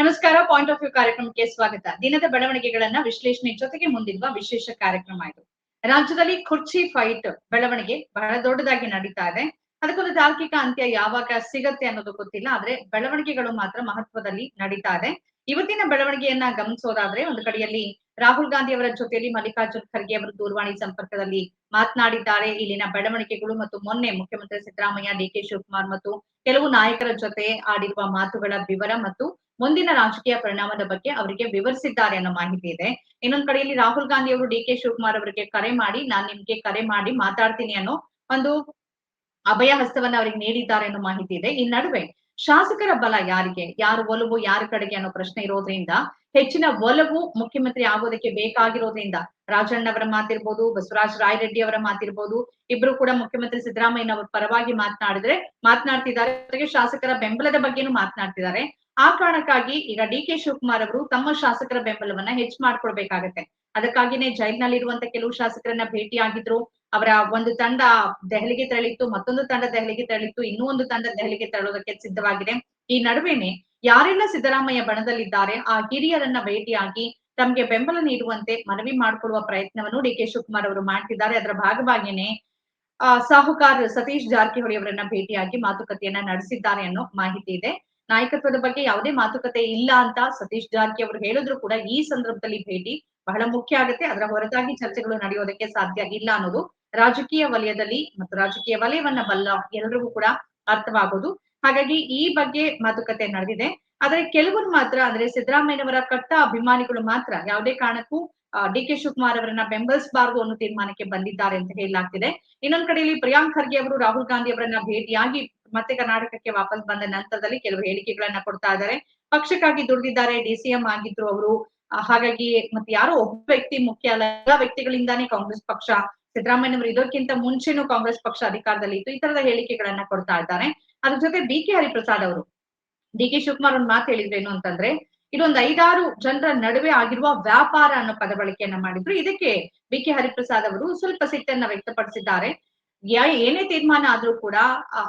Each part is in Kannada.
ನಮಸ್ಕಾರ ಪಾಯಿಂಟ್ ಆಫ್ ವ್ಯೂ ಕಾರ್ಯಕ್ರಮಕ್ಕೆ ಸ್ವಾಗತ. ದಿನದ ಬೆಳವಣಿಗೆಗಳನ್ನ ವಿಶ್ಲೇಷಣೆ ಜೊತೆಗೆ ಮುಂದಿರುವ ವಿಶೇಷ ಕಾರ್ಯಕ್ರಮ ಇದು. ರಾಜ್ಯದಲ್ಲಿ ಕುರ್ಚಿ ಫೈಟ್ ಬೆಳವಣಿಗೆ ಬಹಳ ದೊಡ್ಡದಾಗಿ ನಡೀತಾ ಇದೆ. ಅದಕ್ಕೊಂದು ತಾರ್ಕಿಕ ಅಂತ್ಯ ಯಾವಾಗ ಸಿಗತ್ತೆ ಅನ್ನೋದು ಗೊತ್ತಿಲ್ಲ, ಆದ್ರೆ ಬೆಳವಣಿಗೆಗಳು ಮಾತ್ರ ಮಹತ್ವದಲ್ಲಿ ನಡೀತಾ ಇದೆ. ಇವತ್ತಿನ ಬೆಳವಣಿಗೆಯನ್ನ ಗಮನಿಸೋದಾದ್ರೆ ಒಂದು ಕಡೆಯಲ್ಲಿ ರಾಹುಲ್ ಗಾಂಧಿ ಅವರ ಜೊತೆಯಲ್ಲಿ ಮಲ್ಲಿಕಾರ್ಜುನ್ ಖರ್ಗೆ ಅವರು ದೂರವಾಣಿ ಸಂಪರ್ಕದಲ್ಲಿ ಮಾತನಾಡಿದ್ದಾರೆ. ಇಲ್ಲಿನ ಬೆಳವಣಿಗೆಗಳು ಮತ್ತು ಮೊನ್ನೆ ಮುಖ್ಯಮಂತ್ರಿ ಸಿದ್ದರಾಮಯ್ಯ, ಡಿ ಕೆ ಶಿವಕುಮಾರ್ ಮತ್ತು ಕೆಲವು ನಾಯಕರ ಜೊತೆ ಆಡಿರುವ ಮಾತುಗಳ ವಿವರ ಮತ್ತು ಮುಂದಿನ ರಾಜಕೀಯ ಪರಿಣಾಮದ ಬಗ್ಗೆ ಅವರಿಗೆ ವಿವರಿಸಿದ್ದಾರೆ ಅನ್ನೋ ಮಾಹಿತಿ ಇದೆ. ಇನ್ನೊಂದ್ ಕಡೆಯಲ್ಲಿ ರಾಹುಲ್ ಗಾಂಧಿ ಅವರು ಡಿ ಕೆ ಶಿವಕುಮಾರ್ ಅವರಿಗೆ ಕರೆ ಮಾಡಿ, ನಾನ್ ನಿಮ್ಗೆ ಕರೆ ಮಾಡಿ ಮಾತಾಡ್ತೀನಿ ಅನ್ನೋ ಒಂದು ಅಭಯ ಹಸ್ತವನ್ನ ಅವರಿಗೆ ನೀಡಿದ್ದಾರೆ ಅನ್ನೋ ಮಾಹಿತಿ ಇದೆ. ಈ ನಡುವೆ ಶಾಸಕರ ಬಲ ಯಾರಿಗೆ? ಯಾರು ಒಲವು ಯಾರ ಕಡೆಗೆ ಅನ್ನೋ ಪ್ರಶ್ನೆ ಇರೋದ್ರಿಂದ, ಹೆಚ್ಚಿನ ಒಲವು ಮುಖ್ಯಮಂತ್ರಿ ಆಗೋದಕ್ಕೆ ಬೇಕಾಗಿರೋದ್ರಿಂದ, ರಾಜಣ್ಣವರ ಮಾತಿರ್ಬೋದು, ಬಸವರಾಜ ರಾಯರೆಡ್ಡಿ ಅವರ ಮಾತಿರ್ಬೋದು, ಇಬ್ರು ಕೂಡ ಮುಖ್ಯಮಂತ್ರಿ ಸಿದ್ದರಾಮಯ್ಯ ಅವರ ಪರವಾಗಿ ಮಾತನಾಡಿದ್ರೆ ಮಾತನಾಡ್ತಿದ್ದಾರೆ. ಶಾಸಕರ ಬೆಂಬಲದ ಬಗ್ಗೆನೂ ಮಾತನಾಡ್ತಿದ್ದಾರೆ. ಆ ಕಾರಣಕ್ಕಾಗಿ ಈಗ ಡಿ ಕೆ ಶಿವಕುಮಾರ್ ಅವರು ತಮ್ಮ ಶಾಸಕರ ಬೆಂಬಲವನ್ನ ಹೆಚ್ಚು ಮಾಡ್ಕೊಳ್ಬೇಕಾಗತ್ತೆ ಅದಕ್ಕಾಗಿನೇ ಜೈಲ್ನಲ್ಲಿರುವಂತ ಕೆಲವು ಶಾಸಕರನ್ನ ಭೇಟಿಯಾಗಿದ್ರು. ಅವರ ಒಂದು ತಂಡ ದೆಹಲಿಗೆ ತೆರಳಿತ್ತು, ಮತ್ತೊಂದು ತಂಡ ದೆಹಲಿಗೆ ತೆರಳಿತ್ತು, ಇನ್ನೂ ಒಂದು ತಂಡ ದೆಹಲಿಗೆ ತೆರಳೋದಕ್ಕೆ ಸಿದ್ಧವಾಗಿದೆ. ಈ ನಡುವೆನೆ ಯಾರೆಲ್ಲ ಸಿದ್ದರಾಮಯ್ಯ ಬಣದಲ್ಲಿದ್ದಾರೆ, ಆ ಹಿರಿಯರನ್ನ ಭೇಟಿಯಾಗಿ ತಮ್ಗೆ ಬೆಂಬಲ ನೀಡುವಂತೆ ಮನವಿ ಮಾಡಿಕೊಳ್ಳುವ ಪ್ರಯತ್ನವನ್ನು ಡಿ ಕೆ ಶಿವಕುಮಾರ್ ಅವರು ಮಾಡ್ತಿದ್ದಾರೆ. ಅದರ ಭಾಗವಾಗಿಯೇ, ಆ, ಸಾಹುಕಾರ್ ಸತೀಶ್ ಜಾರಕಿಹೊಳಿ ಅವರನ್ನ ಭೇಟಿಯಾಗಿ ಮಾತುಕತೆಯನ್ನ ನಡೆಸಿದ್ದಾರೆ ಅನ್ನೋ ಮಾಹಿತಿ ಇದೆ. ನಾಯಕತ್ವದ ಬಗ್ಗೆ ಯಾವುದೇ ಮಾತುಕತೆ ಇಲ್ಲ ಅಂತ ಸತೀಶ್ ಜಾರಕಿ ಅವರು ಹೇಳಿದ್ರು ಕೂಡ ಈ ಸಂದರ್ಭದಲ್ಲಿ ಭೇಟಿ ಬಹಳ ಮುಖ್ಯ ಆಗುತ್ತೆ. ಅದರ ಹೊರತಾಗಿ ಚರ್ಚೆಗಳು ನಡೆಯೋದಕ್ಕೆ ಸಾಧ್ಯ ಇಲ್ಲ ಅನ್ನೋದು ರಾಜಕೀಯ ವಲಯದಲ್ಲಿ ಮತ್ತು ರಾಜಕೀಯ ವಲಯವನ್ನ ಬಲ್ಲ ಎಲ್ರಿಗೂ ಕೂಡ ಅರ್ಥವಾಗೋದು. ಹಾಗಾಗಿ ಈ ಬಗ್ಗೆ ಮಾತುಕತೆ ನಡೆದಿದೆ. ಆದ್ರೆ ಕೆಲವರು ಮಾತ್ರ, ಅಂದ್ರೆ ಸಿದ್ದರಾಮಯ್ಯನವರ ಕಟ್ಟ ಅಭಿಮಾನಿಗಳು ಮಾತ್ರ ಯಾವುದೇ ಕಾರಣಕ್ಕೂ ಡಿ ಕೆ ಶಿವಕುಮಾರ್ ಅವರನ್ನ ಬೆಂಬಲಿಸಬಾರದು ಅನ್ನೋ ತೀರ್ಮಾನಕ್ಕೆ ಬಂದಿದ್ದಾರೆ ಅಂತ ಹೇಳಲಾಗ್ತಿದೆ. ಇನ್ನೊಂದ್ ಕಡೆಯಲ್ಲಿ ಪ್ರಿಯಾಂಕ್ ಖರ್ಗೆ ಅವರು, ರಾಹುಲ್ ಗಾಂಧಿ ಅವರನ್ನ ಭೇಟಿಯಾಗಿ ಮತ್ತೆ ಕರ್ನಾಟಕಕ್ಕೆ ವಾಪಸ್ ಬಂದ ನಂತರದಲ್ಲಿ ಕೆಲವು ಹೇಳಿಕೆಗಳನ್ನ ಕೊಡ್ತಾ ಇದ್ದಾರೆ. ಪಕ್ಷಕ್ಕಾಗಿ ದುಡಿದಿದ್ದಾರೆ, ಡಿ ಸಿ ಎಂ ಆಗಿದ್ರು ಅವರು. ಹಾಗಾಗಿ ಮತ್ತೆ ಯಾರೋ ಒಬ್ಬ ವ್ಯಕ್ತಿ ಮುಖ್ಯ ಅಲ್ಲ, ಎಲ್ಲ ವ್ಯಕ್ತಿಗಳಿಂದಾನೇ ಕಾಂಗ್ರೆಸ್ ಪಕ್ಷ, ಸಿದ್ದರಾಮಯ್ಯನವರು ಇದಕ್ಕಿಂತ ಮುಂಚೆನೂ ಕಾಂಗ್ರೆಸ್ ಪಕ್ಷ ಅಧಿಕಾರದಲ್ಲಿ ಇತ್ತು, ಈ ತರದ ಹೇಳಿಕೆಗಳನ್ನ ಕೊಡ್ತಾ ಇದ್ದಾರೆ. ಅದ್ರ ಜೊತೆ ಬಿ ಕೆ ಹರಿಪ್ರಸಾದ್ ಅವರು, ಡಿ ಕೆ ಶಿವಕುಮಾರ್ ಒಂದು ಮಾತು ಹೇಳಿದ್ರೇನು ಅಂತಂದ್ರೆ, ಇದೊಂದು ಐದಾರು ಜನರ ನಡುವೆ ಆಗಿರುವ ವ್ಯಾಪಾರ ಅನ್ನೋ ಪದ ಬಳಕೆಯನ್ನ ಮಾಡಿದ್ರು. ಇದಕ್ಕೆ ಬಿ ಕೆ ಹರಿಪ್ರಸಾದ್ ಅವರು ಸ್ವಲ್ಪ ಸಿಟ್ಟನ್ನ ವ್ಯಕ್ತಪಡಿಸಿದ್ದಾರೆ. ಏನೇ ತೀರ್ಮಾನ ಆದ್ರೂ ಕೂಡ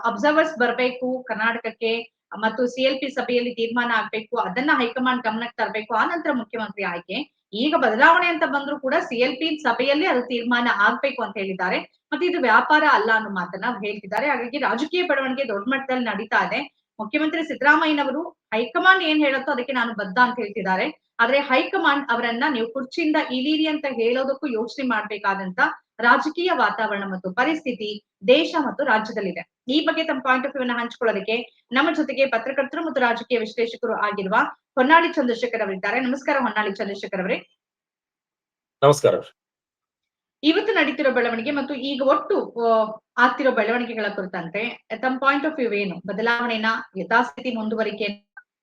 ಅಬ್ಸರ್ವರ್ಸ್ ಬರ್ಬೇಕು, ಕರ್ನಾಟಕಕ್ಕೆ ಮತ್ತು ಸಿ ಎಲ್ ಪಿ ಸಭೆಯಲ್ಲಿ ತೀರ್ಮಾನ ಆಗ್ಬೇಕು, ಅದನ್ನ ಹೈಕಮಾಂಡ್ ಗಮನಕ್ಕೆ ತರಬೇಕು, ಆ ನಂತರ ಮುಖ್ಯಮಂತ್ರಿ ಆಯ್ಕೆ. ಈಗ ಬದಲಾವಣೆ ಅಂತ ಬಂದ್ರು ಕೂಡ ಸಿ ಎಲ್ ಪಿ ಸಭೆಯಲ್ಲಿ ಅದು ತೀರ್ಮಾನ ಆಗ್ಬೇಕು ಅಂತ ಹೇಳಿದ್ದಾರೆ. ಮತ್ತೆ ಇದು ವ್ಯಾಪಾರ ಅಲ್ಲ ಅನ್ನೋ ಮಾತನ್ನ ಹೇಳ್ತಿದ್ದಾರೆ. ಹಾಗಾಗಿ ರಾಜಕೀಯ ಬೆಳವಣಿಗೆ ದೊಡ್ಡ ಮಟ್ಟದಲ್ಲಿ ನಡೀತಾ ಇದೆ. ಮುಖ್ಯಮಂತ್ರಿ ಸಿದ್ದರಾಮಯ್ಯನವರು ಹೈಕಮಾಂಡ್ ಏನ್ ಹೇಳುತ್ತೋ ಅದಕ್ಕೆ ನಾನು ಬದ್ಧ ಅಂತ ಹೇಳ್ತಿದ್ದಾರೆ. ಆದ್ರೆ ಹೈಕಮಾಂಡ್ ಅವರನ್ನ ನೀವು ಕುರ್ಚಿಯಿಂದ ಇಳೀರಿ ಅಂತ ಹೇಳೋದಕ್ಕೂ ಯೋಚನೆ ಮಾಡ್ಬೇಕಾದಂತ ರಾಜಕೀಯ ವಾತಾವರಣ ಮತ್ತು ಪರಿಸ್ಥಿತಿ ದೇಶ ಮತ್ತು ರಾಜ್ಯದಲ್ಲಿದೆ. ಈ ಬಗ್ಗೆ ತಮ್ಮ ಪಾಯಿಂಟ್ ಆಫ್ ವ್ಯೂ ವ್ಯೂನ ಹಂಚಿಕೊಳ್ಳೋದಕ್ಕೆ ನಮ್ಮ ಜೊತೆಗೆ ಪತ್ರಕರ್ತರು ಮತ್ತು ರಾಜಕೀಯ ವಿಶ್ಲೇಷಕರು ಆಗಿರುವ ಹೊನ್ನಾಳಿ ಚಂದ್ರಶೇಖರ್ ಅವರಿದ್ದಾರೆ. ನಮಸ್ಕಾರ ಹೊನ್ನಾಳಿ ಚಂದ್ರಶೇಖರ್ ಅವರೇ. ನಮಸ್ಕಾರ. ಇವತ್ತು ನಡೀತಿರೋ ಬೆಳವಣಿಗೆ ಮತ್ತು ಈಗ ಒಟ್ಟು ಆಗ್ತಿರೋ ಬೆಳವಣಿಗೆಗಳ ಕುರಿತಂತೆ ತಮ್ಮ ಪಾಯಿಂಟ್ ಆಫ್ ವ್ಯೂ ಏನು? ಬದಲಾವಣೆನ ಯಥಾಸ್ಥಿತಿ ಮುಂದುವರಿಕೆ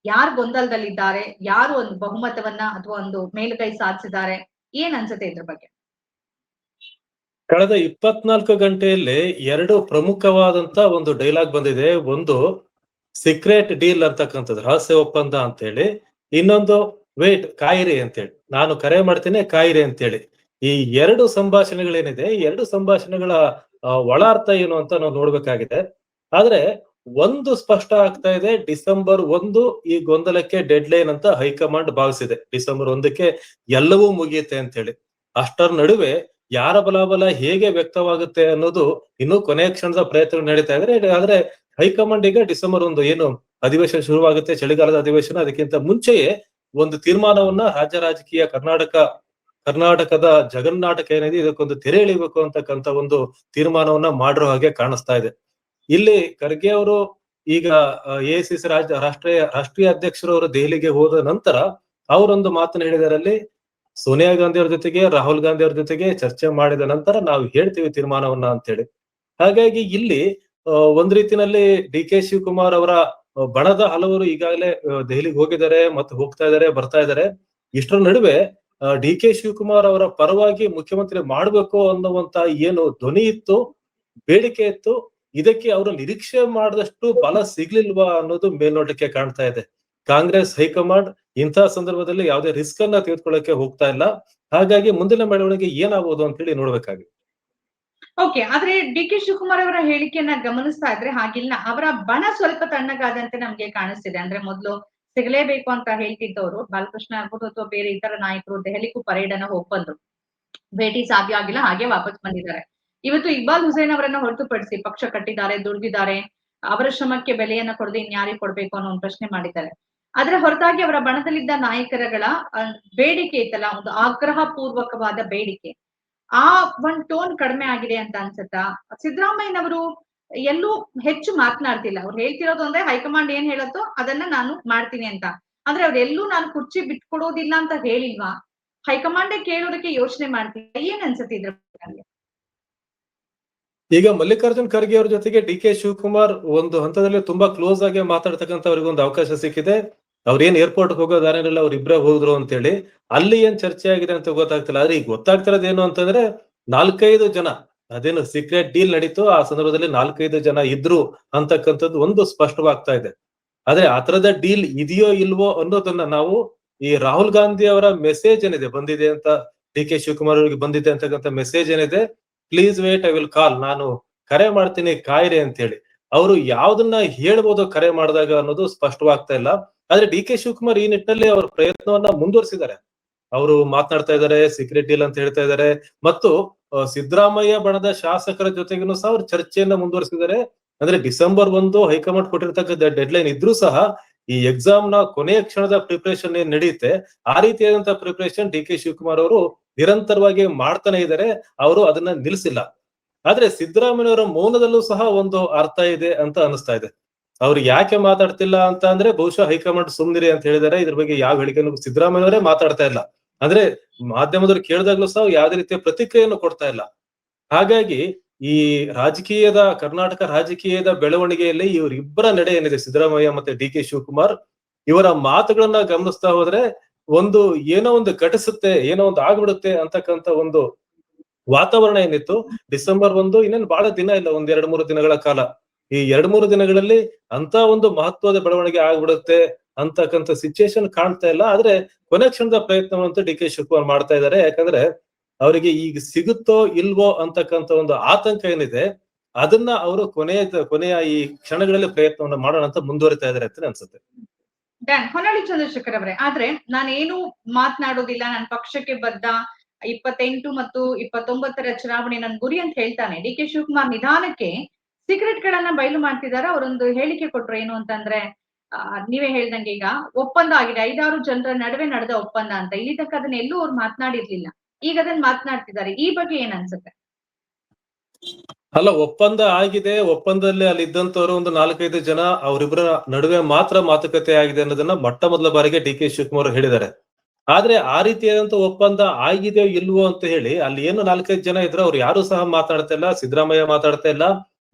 ಯಾರು ಗೊಂದಲದಲ್ಲಿದ್ದಾರೆ ಯಾರು ಒಂದು ಬಹುಮತವನ್ನ ಅಥವಾ ಒಂದು ಮೇಲುಗೈ ಸಾಧಿಸಿದ್ದಾರೆ ಏನ್ ಅನ್ಸುತ್ತೆ ಇದ್ರ ಬಗ್ಗೆ? ಕಳೆದ ಇಪ್ಪತ್ನಾಲ್ಕು ಗಂಟೆಯಲ್ಲಿ ಎರಡು ಪ್ರಮುಖವಾದಂತ ಒಂದು ಡೈಲಾಗ್ ಬಂದಿದೆ. ಒಂದು, ಸೀಕ್ರೆಟ್ ಡೀಲ್ ಅಂತಕ್ಕಂಥದ್ದು, ರಹಸ್ಯ ಒಪ್ಪಂದ ಅಂತೇಳಿ. ಇನ್ನೊಂದು, ವೇಟ್, ಕಾಯಿರಿ ಅಂತೇಳಿ. ನಾನು ಕರೆ ಮಾಡ್ತೇನೆ, ಕಾಯಿರಿ ಅಂತೇಳಿ. ಈ ಎರಡು ಸಂಭಾಷಣೆಗಳೇನಿದೆ ಎರಡು ಸಂಭಾಷಣೆಗಳ ಒಳ ಅರ್ಥ ಏನು ಅಂತ ನಾವು ನೋಡ್ಬೇಕಾಗಿದೆ. ಆದ್ರೆ, ಒಂದು ಸ್ಪಷ್ಟ ಆಗ್ತಾ ಇದೆ, ಡಿಸೆಂಬರ್ ಒಂದು ಈ ಗೊಂದಲಕ್ಕೆ ಡೆಡ್ ಲೈನ್ ಅಂತ ಹೈಕಮಾಂಡ್ ಭಾವಿಸಿದೆ. ಡಿಸೆಂಬರ್ ಒಂದಕ್ಕೆ ಎಲ್ಲವೂ ಮುಗಿಯುತ್ತೆ ಅಂತ ಹೇಳಿ ಅಷ್ಟರ ನಡುವೆ ಯಾರ ಬಲಾಬಲ ಹೇಗೆ ವ್ಯಕ್ತವಾಗುತ್ತೆ ಅನ್ನೋದು ಇನ್ನೂ ಕೊನೆಯ ಕ್ಷಣದ ಪ್ರಯತ್ನ ನಡೀತಾ ಇದ್ರೆ ಆದ್ರೆ ಹೈಕಮಾಂಡ್ ಈಗ ಡಿಸೆಂಬರ್ ಒಂದು ಏನು ಅಧಿವೇಶನ ಶುರುವಾಗುತ್ತೆ, ಚಳಿಗಾಲದ ಅಧಿವೇಶನ, ಅದಕ್ಕಿಂತ ಮುಂಚೆಯೇ ಒಂದು ತೀರ್ಮಾನವನ್ನ ರಾಜ್ಯ ರಾಜಕೀಯ ಕರ್ನಾಟಕ, ಕರ್ನಾಟಕದ ಜಗನ್ನಾಟಕ ಏನಿದೆ, ಇದಕ್ಕೊಂದು ತೆರೆ ಎಳಿಬೇಕು ಅಂತಕ್ಕಂತ ಒಂದು ತೀರ್ಮಾನವನ್ನ ಮಾಡಿರೋ ಹಾಗೆ ಕಾಣಿಸ್ತಾ ಇದೆ. ಇಲ್ಲಿ ಖರ್ಗೆ ಅವರು ಈಗ ಎ ಸಿ ಸಿ ರಾಜ್ಯ ರಾಷ್ಟ್ರೀಯ ರಾಷ್ಟ್ರೀಯ ಅಧ್ಯಕ್ಷರು ಅವರು ದೆಹಲಿಗೆ ಹೋದ ನಂತರ ಅವರೊಂದು ಮಾತನ್ನ ಹೇಳಿದಾರಲ್ಲಿ ಸೋನಿಯಾ ಗಾಂಧಿ ಅವ್ರ ಜೊತೆಗೆ, ರಾಹುಲ್ ಗಾಂಧಿ ಅವ್ರ ಜೊತೆಗೆ ಚರ್ಚೆ ಮಾಡಿದ ನಂತರ ನಾವು ಹೇಳ್ತೀವಿ ತೀರ್ಮಾನವನ್ನ ಅಂತ ಹೇಳಿ ಹಾಗಾಗಿ ಇಲ್ಲಿ ಒಂದ್ ರೀತಿನಲ್ಲಿ ಡಿ ಕೆ ಶಿವಕುಮಾರ್ ಅವರ ಬಣದ ಹಲವರು ಈಗಾಗಲೇ ದೆಹಲಿಗೆ ಹೋಗಿದ್ದಾರೆ ಮತ್ತೆ ಹೋಗ್ತಾ ಇದ್ದಾರೆ, ಬರ್ತಾ ಇದ್ದಾರೆ. ಇಷ್ಟರ ನಡುವೆ ಡಿ ಕೆ ಶಿವಕುಮಾರ್ ಅವರ ಪರವಾಗಿ ಮುಖ್ಯಮಂತ್ರಿ ಮಾಡ್ಬೇಕು ಅನ್ನುವಂತ ಏನು ಧ್ವನಿ ಇತ್ತು, ಬೇಡಿಕೆ ಇತ್ತು, ಇದಕ್ಕೆ ಅವರು ನಿರೀಕ್ಷೆ ಮಾಡಿದಷ್ಟು ಬಲ ಸಿಗ್ಲಿಲ್ವಾ ಅನ್ನೋದು ಮೇಲ್ನೋಟಕ್ಕೆ ಕಾಣ್ತಾ ಇದೆ. ಕಾಂಗ್ರೆಸ್ ಹೈಕಮಾಂಡ್ ಇಂತಹ ಸಂದರ್ಭದಲ್ಲಿ ಯಾವುದೇ ರಿಸ್ಕ್ ಅನ್ನ ತೆಗೆದುಕೊಳ್ಳಕ್ಕೆ ಹೋಗ್ತಾ ಇಲ್ಲ. ಹಾಗಾಗಿ ಮುಂದಿನ ಬೆಳವಣಿಗೆ ಏನಾಗಬಹುದು ಅಂತ ಹೇಳಿ ನೋಡ್ಬೇಕಾಗಿದೆ ಓಕೆ ಆದ್ರೆ ಡಿ ಕೆ ಶಿವಕುಮಾರ್ ಅವರ ಹೇಳಿಕೆಯನ್ನ ಗಮನಿಸ್ತಾ ಇದ್ರೆ ಹಾಗಿಲ್ಲ. ಅವರ ಬಣ ಸ್ವಲ್ಪ ತಣ್ಣಗಾದಂತೆ ನಮ್ಗೆ ಕಾಣಿಸ್ತಿದೆ. ಅಂದ್ರೆ ಮೊದಲು ಸಿಗಲೇಬೇಕು ಅಂತ ಹೇಳ್ತಿದ್ದವರು, ಬಾಲಕೃಷ್ಣ ಆಗ್ಬೋದು ಅಥವಾ ಬೇರೆ ಇತರ ನಾಯಕರು ದೆಹಲಿಗೂ ಪರೇಡ್ ಅನ್ನ ಹೋಗ್ ಬಂದ್ರು. ಭೇಟಿ ಸಾಧ್ಯ ಆಗಿಲ್ಲ, ಹಾಗೆ ವಾಪಸ್ ಬಂದಿದ್ದಾರೆ. ಇವತ್ತು ಇಕ್ಬಾಲ್ ಹುಸೇನ್ ಅವರನ್ನ ಹೊರತುಪಡಿಸಿ ಪಕ್ಷ ಕಟ್ಟಿದ್ದಾರೆ, ದುಡಿದಿದ್ದಾರೆ, ಅವರ ಶ್ರಮಕ್ಕೆ ಬೆಲೆಯನ್ನ ಕೊಡದೆ ಇನ್ಯಾರಿಗೆ ಕೊಡ್ಬೇಕು ಅನ್ನೋ ಒಂದು ಪ್ರಶ್ನೆ ಮಾಡಿದ್ದಾರೆ. ಅದರ ಹೊರತಾಗಿ ಅವರ ಬಣದಲ್ಲಿದ್ದ ನಾಯಕರಗಳ ಬೇಡಿಕೆ ಇತ್ತಲ್ಲ, ಒಂದು ಆಗ್ರಹ ಪೂರ್ವಕವಾದ ಬೇಡಿಕೆ. ಆ ಒಂದ್ ಟೋನ್ ಕಡಿಮೆ ಆಗಿದೆ ಅಂತ ಅನ್ಸುತ್ತಾ? ಸಿದ್ದರಾಮಯ್ಯನವರು ಎಲ್ಲೂ ಹೆಚ್ಚು ಮಾತನಾಡ್ತಿಲ್ಲ. ಅವ್ರು ಹೇಳ್ತಿರೋದು ಅಂದ್ರೆ ಹೈಕಮಾಂಡ್ ಏನ್ ಹೇಳತ್ತೋ ಅದನ್ನ ನಾನು ಮಾಡ್ತೀನಿ ಅಂತ. ಅಂದ್ರೆ ಅವ್ರೆಲ್ಲೂ ನಾನು ಕುರ್ಚಿ ಬಿಟ್ಕೊಡೋದಿಲ್ಲ ಅಂತ ಹೇಳಿಲ್ವಾ? ಹೈಕಮಾಂಡೇ ಕೇಳೋದಕ್ಕೆ ಯೋಚನೆ ಮಾಡ್ತೀನಿ ಏನ್ ಅನ್ಸುತ್ತೆ ಇದ್ರ? ಈಗ ಮಲ್ಲಿಕಾರ್ಜುನ್ ಖರ್ಗೆ ಅವ್ರ ಜೊತೆಗೆ ಡಿ ಕೆ ಶಿವಕುಮಾರ್ ಒಂದು ಹಂತದಲ್ಲಿ ತುಂಬಾ ಕ್ಲೋಸ್ ಆಗಿ ಮಾತಾಡ್ತಕ್ಕಂಥವ್ರಿಗೆ ಒಂದು ಅವಕಾಶ ಸಿಕ್ಕಿದೆ. ಅವ್ರೇನ್ ಏರ್ಪೋರ್ಟ್ ಹೋಗೋ ದಾರಿನೆಲ್ಲ ಅವ್ರ ಇಬ್ರೇ ಹೋದ್ರು ಅಂತೇಳಿ ಅಲ್ಲಿ ಏನ್ ಚರ್ಚೆ ಆಗಿದೆ ಅಂತ ಗೊತ್ತಾಗ್ತಿಲ್ಲ. ಆದ್ರೆ ಈಗ ಗೊತ್ತಾಗ್ತಿರೋದು ಏನು ಅಂತಂದ್ರೆ ನಾಲ್ಕೈದು ಜನ, ಅದೇನು ಸೀಕ್ರೆಟ್ ಡೀಲ್ ನಡೀತು ಆ ಸಂದರ್ಭದಲ್ಲಿ ನಾಲ್ಕೈದು ಜನ ಇದ್ರು ಅಂತಕ್ಕಂಥದ್ದು ಒಂದು ಸ್ಪಷ್ಟವಾಗ್ತಾ ಇದೆ. ಆದ್ರೆ ಆ ತರದ ಡೀಲ್ ಇದೆಯೋ ಇಲ್ವೋ ಅನ್ನೋದನ್ನ ನಾವು ಈ ರಾಹುಲ್ ಗಾಂಧಿ ಅವರ ಮೆಸೇಜ್ ಏನಿದೆ, ಬಂದಿದೆ ಅಂತ ಡಿ ಕೆ ಶಿವಕುಮಾರ್ ಅವರಿಗೆ ಬಂದಿದೆ ಅಂತಕ್ಕಂಥ ಮೆಸೇಜ್ ಏನಿದೆ please wait I will call ನಾನು ಕರೆ ಮಾಡ್ತೀನಿ, ಕಾಯಿರಿ ಅಂತ ಹೇಳಿ ಅವರು ಯಾವ್ದನ್ನ ಹೇಳ್ಬೋದು ಕರೆ ಮಾಡಿದಾಗ ಅನ್ನೋದು ಸ್ಪಷ್ಟವಾಗ್ತಾ ಇಲ್ಲ. ಆದ್ರೆ ಡಿ ಕೆ ಶಿವಕುಮಾರ್ ಈ ನಿಟ್ಟಿನಲ್ಲಿ ಅವರ ಪ್ರಯತ್ನವನ್ನ ಮುಂದುವರಿಸಿದ್ದಾರೆ. ಅವರು ಮಾತನಾಡ್ತಾ ಇದ್ದಾರೆ ಸೀಕ್ರೆಟ್ ಡೀಲ್ ಅಂತ ಹೇಳ್ತಾ ಇದ್ದಾರೆ, ಮತ್ತು ಸಿದ್ದರಾಮಯ್ಯ ಬಣದ ಶಾಸಕರ ಜೊತೆಗೂ ಸಹ ಅವ್ರು ಚರ್ಚೆಯನ್ನ ಮುಂದುವರಿಸಿದ್ದಾರೆ. ಅಂದ್ರೆ ಡಿಸೆಂಬರ್ ಒಂದು ಹೈಕಮಾಂಡ್ ಕೊಟ್ಟಿರ್ತಕ್ಕಂಥ ಡೆಡ್ ಲೈನ್ ಇದ್ರೂ ಸಹ ಈ ಎಕ್ಸಾಮ್ನ ಕೊನೆಯ ಕ್ಷಣದ ಪ್ರಿಪರೇಷನ್ ಏನ್ ನಡೆಯುತ್ತೆ, ಆ ರೀತಿಯಾದಂತಹ ಪ್ರಿಪರೇಷನ್ ಡಿ ಕೆ ಶಿವಕುಮಾರ್ ಅವರು ನಿರಂತರವಾಗಿ ಮಾಡ್ತಾನೆ ಇದ್ದಾರೆ. ಅವರು ಅದನ್ನ ನಿಲ್ಲಿಸಿಲ್ಲ ಆದ್ರೆ ಸಿದ್ದರಾಮಯ್ಯವರ ಮೌನದಲ್ಲೂ ಸಹ ಒಂದು ಅರ್ಥ ಇದೆ ಅಂತ ಅನಿಸ್ತಾ ಇದೆ. ಅವ್ರು ಯಾಕೆ ಮಾತಾಡ್ತಿಲ್ಲ ಅಂತ ಅಂದ್ರೆ ಬಹುಶಃ ಹೈಕಮಾಂಡ್ ಸುಮ್ನಿರಿ ಅಂತ ಹೇಳಿದಾರೆ. ಇದ್ರ ಬಗ್ಗೆ ಯಾವ ಹೇಳಿಕೆನೂ ಸಿದ್ದರಾಮಯ್ಯವರೇ ಮಾತಾಡ್ತಾ ಇಲ್ಲ. ಅಂದ್ರೆ ಮಾಧ್ಯಮದವ್ರು ಕೇಳಿದಾಗ್ಲೂ ಸಹ ಯಾವುದೇ ರೀತಿಯ ಪ್ರತಿಕ್ರಿಯೆಯನ್ನು ಕೊಡ್ತಾ ಇಲ್ಲ. ಹಾಗಾಗಿ ಈ ರಾಜಕೀಯದ, ಕರ್ನಾಟಕ ರಾಜಕೀಯದ ಬೆಳವಣಿಗೆಯಲ್ಲಿ ಇವರಿಬ್ಬರ ನಡೆ ಏನಿದೆ ಸಿದ್ದರಾಮಯ್ಯ ಮತ್ತೆ ಡಿ ಕೆ ಶಿವಕುಮಾರ್? ಇವರ ಮಾತುಗಳನ್ನ ಗಮನಿಸ್ತಾ ಹೋದ್ರೆ ಒಂದು ಏನೋ ಒಂದು ಘಟಿಸುತ್ತೆ, ಏನೋ ಒಂದು ಆಗ್ಬಿಡುತ್ತೆ ಅಂತಕ್ಕಂತ ಒಂದು ವಾತಾವರಣ ಏನಿತ್ತು. ಡಿಸೆಂಬರ್ ಒಂದು ಇನ್ನೇನು ಬಹಳ ದಿನ ಇಲ್ಲ ಒಂದ್ ಎರಡ್ ಮೂರು ದಿನಗಳ ಕಾಲ. ಈ ಎರಡ್ ಮೂರು ದಿನಗಳಲ್ಲಿ ಅಂತ ಒಂದು ಮಹತ್ವದ ಬೆಳವಣಿಗೆ ಆಗ್ಬಿಡುತ್ತೆ ಅಂತಕ್ಕಂಥ ಸಿಚುಯೇಷನ್ ಕಾಣ್ತಾ ಇಲ್ಲ. ಆದ್ರೆ ಕೊನೆ ಕ್ಷಣದ ಪ್ರಯತ್ನವಂತೂ ಡಿ ಕೆ ಶಿವಕುಮಾರ್ ಮಾಡ್ತಾ ಇದ್ದಾರೆ. ಯಾಕಂದ್ರೆ ಅವರಿಗೆ ಈಗ ಸಿಗುತ್ತೋ ಇಲ್ವೋ ಅಂತಕ್ಕಂಥ ಒಂದು ಆತಂಕ ಏನಿದೆ, ಅದನ್ನ ಅವರು ಕೊನೆಯ ಕೊನೆಯ ಈ ಕ್ಷಣಗಳಲ್ಲಿ ಪ್ರಯತ್ನವನ್ನ ಮಾಡೋಣ ಅಂತ ಮುಂದುವರಿತಾ ಇದಾರೆ ಅಂತ ಅನ್ಸುತ್ತೆ. ಡ್ಯಾನ್ ಹೊನ್ನಳ್ಳಿ ಚಂದ್ರಶೇಖರ್ ಅವರೇ, ಆದ್ರೆ ನಾನೇನು ಮಾತನಾಡೋದಿಲ್ಲ ನನ್ನ ಪಕ್ಷಕ್ಕೆ ಬದ್ಧ ಇಪ್ಪತ್ತೆಂಟು ಮತ್ತು ಇಪ್ಪತ್ತೊಂಬತ್ತರ ಚುನಾವಣೆ ನನ್ ಗುರಿ ಅಂತ ಹೇಳ್ತಾನೆ. ಡಿ ಕೆ ಶಿವಕುಮಾರ್ ನಿಧಾನಕ್ಕೆ ಸೀಕ್ರೆಟ್ ಗಳನ್ನ ಬಯಲು ಮಾಡ್ತಿದ್ದಾರೆ ಅವರೊಂದು ಹೇಳಿಕೆ ಕೊಟ್ರು ಏನು ಅಂತಂದ್ರೆ ನೀವೇ ಹೇಳ್ದಂಗೆ ಈಗ ಒಪ್ಪಂದ ಆಗಿದೆ, ಐದಾರು ಜನರ ನಡುವೆ ನಡೆದ ಒಪ್ಪಂದ ಅಂತ. ಇಲ್ಲಿ ತಕ್ಕ ಅದನ್ನ ಎಲ್ಲೂ ಅವ್ರು ಮಾತನಾಡಿರ್ಲಿಲ್ಲ. ಈಗ ಅದನ್ನ ಮಾತನಾಡ್ತಿದ್ದಾರೆ ಈ ಬಗ್ಗೆ ಏನ್ ಅನ್ಸುತ್ತೆ? ಅಲ್ಲ, ಒಪ್ಪಂದ ಆಗಿದೆ. ಒಪ್ಪಂದದಲ್ಲಿ ಅಲ್ಲಿ ಇದ್ದಂತವ್ರು ಒಂದು ನಾಲ್ಕೈದು ಜನ ಅವರಿಬ್ಬರ ನಡುವೆ ಮಾತ್ರ ಮಾತುಕತೆ ಆಗಿದೆ ಅನ್ನೋದನ್ನ ಮೊಟ್ಟ ಮೊದಲ ಬಾರಿಗೆ ಡಿ ಕೆ ಶಿವಕುಮಾರ್ ಹೇಳಿದ್ದಾರೆ. ಆದ್ರೆ ಆ ರೀತಿಯಾದಂತ ಒಪ್ಪಂದ ಆಗಿದೆಯೋ ಇಲ್ವೋ ಅಂತ ಹೇಳಿ, ಅಲ್ಲಿ ಏನು ನಾಲ್ಕೈದು ಜನ ಇದ್ರೆ, ಅವ್ರು ಯಾರು ಸಹ ಮಾತಾಡ್ತಾ ಇಲ್ಲ ಸಿದ್ದರಾಮಯ್ಯ ಮಾತಾಡ್ತಾ ಇಲ್ಲ.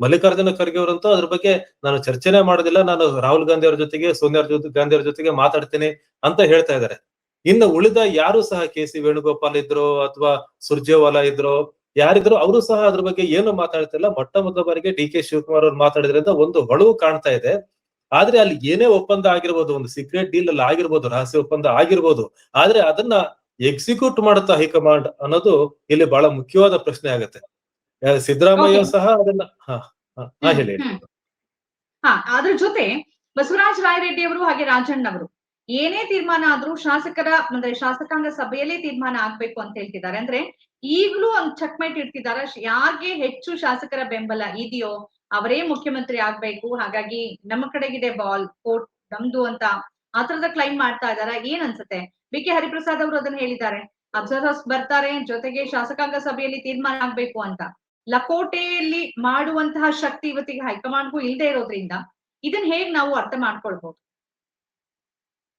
ಮಲ್ಲಿಕಾರ್ಜುನ ಖರ್ಗೆ ಅವರಂತೂ ಅದ್ರ ಬಗ್ಗೆ ನಾನು ಚರ್ಚೆನೆ ಮಾಡೋದಿಲ್ಲ. ನಾನು ರಾಹುಲ್ ಗಾಂಧಿ ಅವರ ಜೊತೆಗೆ, ಸೋನಿಯಾ ಗಾಂಧಿ ಅವರ ಜೊತೆಗೆ ಮಾತಾಡ್ತೀನಿ ಅಂತ ಹೇಳ್ತಾ ಇದ್ದಾರೆ. ಇನ್ನು ಉಳಿದ ಯಾರು ಸಹ ಕೆ ಸಿ ವೇಣುಗೋಪಾಲ್ ಇದ್ರು ಅಥವಾ ಸುರ್ಜೇವಾಲಾ ಇದ್ರು, ಯಾರಿದ್ರು ಅವರು ಸಹ ಅದ್ರ ಬಗ್ಗೆ ಏನು ಮಾತಾಡ್ತಿಲ್ಲ. ಮೊಟ್ಟ ಮೊದಲ ಬಾರಿಗೆ ಡಿ ಕೆ ಶಿವಕುಮಾರ್ ಅವ್ರು ಮಾತಾಡಿದ್ರಿಂದ ಒಂದು ಹೊಳವು ಕಾಣ್ತಾ ಇದೆ. ಆದ್ರೆ ಅಲ್ಲಿ ಏನೇ ಒಪ್ಪಂದ ಆಗಿರ್ಬೋದು, ಒಂದು ಸೀಕ್ರೆಟ್ ಡೀಲ್ ಅಲ್ಲಿ ಆಗಿರ್ಬೋದು, ರಹಸ್ಯ ಒಪ್ಪಂದ ಆಗಿರ್ಬೋದು, ಆದ್ರೆ ಅದನ್ನ ಎಕ್ಸಿಕ್ಯೂಟ್ ಮಾಡುತ್ತಾ ಹೈಕಮಾಂಡ್ ಅನ್ನೋದು ಇಲ್ಲಿ ಬಹಳ ಮುಖ್ಯವಾದ ಪ್ರಶ್ನೆ ಆಗತ್ತೆ. ಸಿದ್ದರಾಮಯ್ಯ ಸಹ ಅದನ್ನ ಹೇಳಿ. ಹಾ ಅದ್ರ ಜೊತೆ ಬಸವರಾಜ ರಾಯರೆಡ್ಡಿ ಅವರು ಹಾಗೆ ರಾಜಣ್ಣ ಅವರು ಏನೇ ತೀರ್ಮಾನ ಆದ್ರೂ ಶಾಸಕರ ಅಂದ್ರೆ ಶಾಸಕಾಂಗ ಸಭೆಯಲ್ಲೇ ತೀರ್ಮಾನ ಆಗ್ಬೇಕು ಅಂತ ಹೇಳ್ತಿದ್ದಾರೆ. ಅಂದ್ರೆ ಈಗಲೂ ಒಂದ್ ಚಕ್ಮೈಟ್ ಇಡ್ತಿದ್ದಾರೆ. ಯಾರಿಗೆ ಹೆಚ್ಚು ಶಾಸಕರ ಬೆಂಬಲ ಇದೆಯೋ ಅವರೇ ಮುಖ್ಯಮಂತ್ರಿ ಆಗ್ಬೇಕು. ಹಾಗಾಗಿ ನಮ್ಮ ಕಡೆಗಿದೆ ಬಾಲ್ ಕೋರ್ಟ್ ನಮ್ದು ಅಂತ ಆ ತರದ ಕ್ಲೈಮ್ ಮಾಡ್ತಾ ಇದಾರ ಏನ್ ಅನ್ಸುತ್ತೆ? ಬಿ ಕೆ ಹರಿಪ್ರಸಾದ್ ಅವರು ಅದನ್ನ ಹೇಳಿದ್ದಾರೆ. ಅಬ್ಸರ್ವರ್ಸ್ ಬರ್ತಾರೆ ಜೊತೆಗೆ ಶಾಸಕಾಂಗ ಸಭೆಯಲ್ಲಿ ತೀರ್ಮಾನ ಆಗ್ಬೇಕು ಅಂತ. ಲಕೋಟೆಯಲ್ಲಿ ಮಾಡುವಂತಹ ಶಕ್ತಿ ಇವತ್ತಿಗೆ ಹೈಕಮಾಂಡ್ಗೂ ಇಲ್ಲದೆ ಇರೋದ್ರಿಂದ ಇದನ್ನ ಹೇಗ್ ನಾವು ಅರ್ಥ ಮಾಡ್ಕೊಳ್ಬಹುದು?